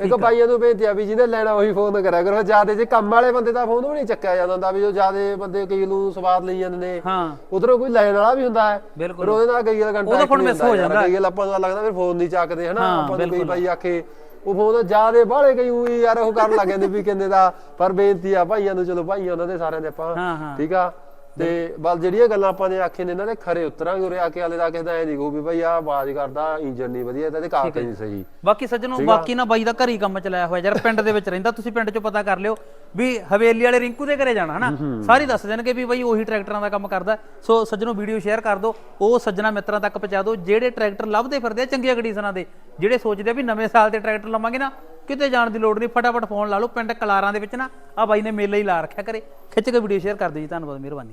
ਇੱਕ ਬਾਈਆਂ ਨੂੰ ਬੇਨਤੀ ਆ ਵੀ ਜਿਹਨੇ ਲੈਣਾ ਉਹੀ ਫੋਨ ਕਰਿਆ ਕਰੋ। ਜਿਆਦੇ ਜੇ ਕੰਮ ਵਾਲੇ ਬੰਦੇ ਦਾ ਫੋਨ ਵੀ ਨਹੀਂ ਚੱਕਿਆ ਜਾਂਦਾ ਹੁੰਦਾ ਵੀ ਜੋ ਜਿਆਦੇ ਬੰਦੇ ਕਈ ਨੂੰ ਸਵਾਦ ਲਈ ਜਾਂਦੇ ਨੇ। ਹਾਂ। ਉਧਰੋਂ ਕੋਈ ਲੈਣ ਵਾਲਾ ਵੀ ਹੁੰਦਾ ਹੈ। ਫਿਰ ਉਹਦੇ ਨਾਲ ਕਈ ਗੱਲ ਘੰਟਾ ਉਹਦਾ phone miss ਹੋ ਜਾਂਦਾ। ਕਈ ਆਪਾਂ ਨੂੰ ਲੱਗਦਾ ਫਿਰ ਫੋਨ ਨਹੀਂ ਚੱਕਦੇ ਹਨਾ? ਆਪਾਂ ਨੂੰ ਕਈ ਬਾਈ ਆਖੇ ਉਹ ਫੋਨ ਜਿਆਦੇ ਬਾਹਲੇ ਕਈ ਉਹੀ ਯਾਰ ਉਹ ਕਰਨ ਲੱਗ ਜਾਂਦੇ ਵੀ ਕਹਿੰਦੇ ਦਾ। ਪਰ ਬੇਨਤੀ ਆ ਭਾਈਆਂ ਨੂੰ ਚਲੋ ਭਾਈਆਂ ਉਹਨਾਂ ਦੇ ਸਾਰਿਆਂ ਦੇ ਆਪਾਂ ਠੀਕ ਆ? ਤੇ ਬਲ ਜਿਹੜੀਆਂ ਗੱਲਾਂ ਆਪਾਂ ਨੇ ਆਖੇ ਨੇ ਇਹਨਾਂ ਦੇ ਖਰੇ ਉਤਰਾਂਗੇ ਉਰੇ ਆ ਕੇ ਹਾਲੇ ਦਾ ਕਿਸੇ ਦਾ ਐ ਨਹੀਂ ਕਹੂ ਵੀ ਭਾਈ ਆ ਆਵਾਜ਼ ਕਰਦਾ ਇੰਜਨ ਨਹੀਂ ਵਧੀਆ ਤੇ ਇਹਦੇ ਕਾਗਜ਼ ਨਹੀਂ ਸਹੀ। ਬਾਕੀ ਸੱਜਣੋ ਬਾਕੀ ਨਾ ਬਾਈ ਦਾ ਘਰੀ ਕੰਮ ਚਲਾਇਆ ਹੋਇਆ ਯਾਰ ਪਿੰਡ ਦੇ ਵਿੱਚ ਰਹਿੰਦਾ ਤੁਸੀਂ ਪਿੰਡ 'ਚੋਂ ਪਤਾ ਕਰ ਲਿਓ ਵੀ ਹਵੇਲੀ ਵਾਲੇ ਰਿੰਕੂ ਦੇ ਘਰੇ ਜਾਣਾ ਹਨਾ? ਸਾਰੀ ਦੱਸ ਦੇਣਗੇ ਵੀ ਬਾਈ ਉਹੀ ਟਰੈਕਟਰਾਂ ਦਾ ਕੰਮ ਕਰਦਾ। ਸੋ ਸੱਜਣੋ ਵੀਡੀਓ ਸ਼ੇਅਰ ਕਰ ਦਿਓ ਉਹ ਸੱਜਣਾ ਮਿੱਤਰਾਂ ਤੱਕ ਪਹੁੰਚਾ ਦਿਓ ਜਿਹੜੇ ਟਰੈਕਟਰ ਲੱਭਦੇ ਫਿਰਦੇ ਆ ਚੰਗੀਆਂ ਕੰਡੀਸ਼ਨਾਂ ਦੇ ਜਿਹੜੇ ਸੋਚਦੇ ਆ ਵੀ ਨਵੇਂ ਸਾਲ ਤੇ ਟਰੈਕਟਰ ਲਵਾਂਗੇ ਨਾ ਕਿਤੇ ਜਾਣ ਦੀ ਲੋੜ ਨਹੀਂ ਫਟਾਫਟ ਫੋਨ ਲਾ ਲਓ ਪਿੰਡ ਕਲਾਰਾਂ ਦੇ ਵਿੱਚ ਨਾ ਆ ਬਾਈ ਨੇ ਮੇਲਾ ਹੀ ਲਾ ਰੱਖਿਆ ਕਰੇ ਖਿੱਚ ਕੇ ਵੀਡੀਓ ਸ਼ੇਅਰ ਕਰ ਦਿਓ ਜੀ ਧੰਨਵਾਦ ਮਿਹਰਬਾਨੀ।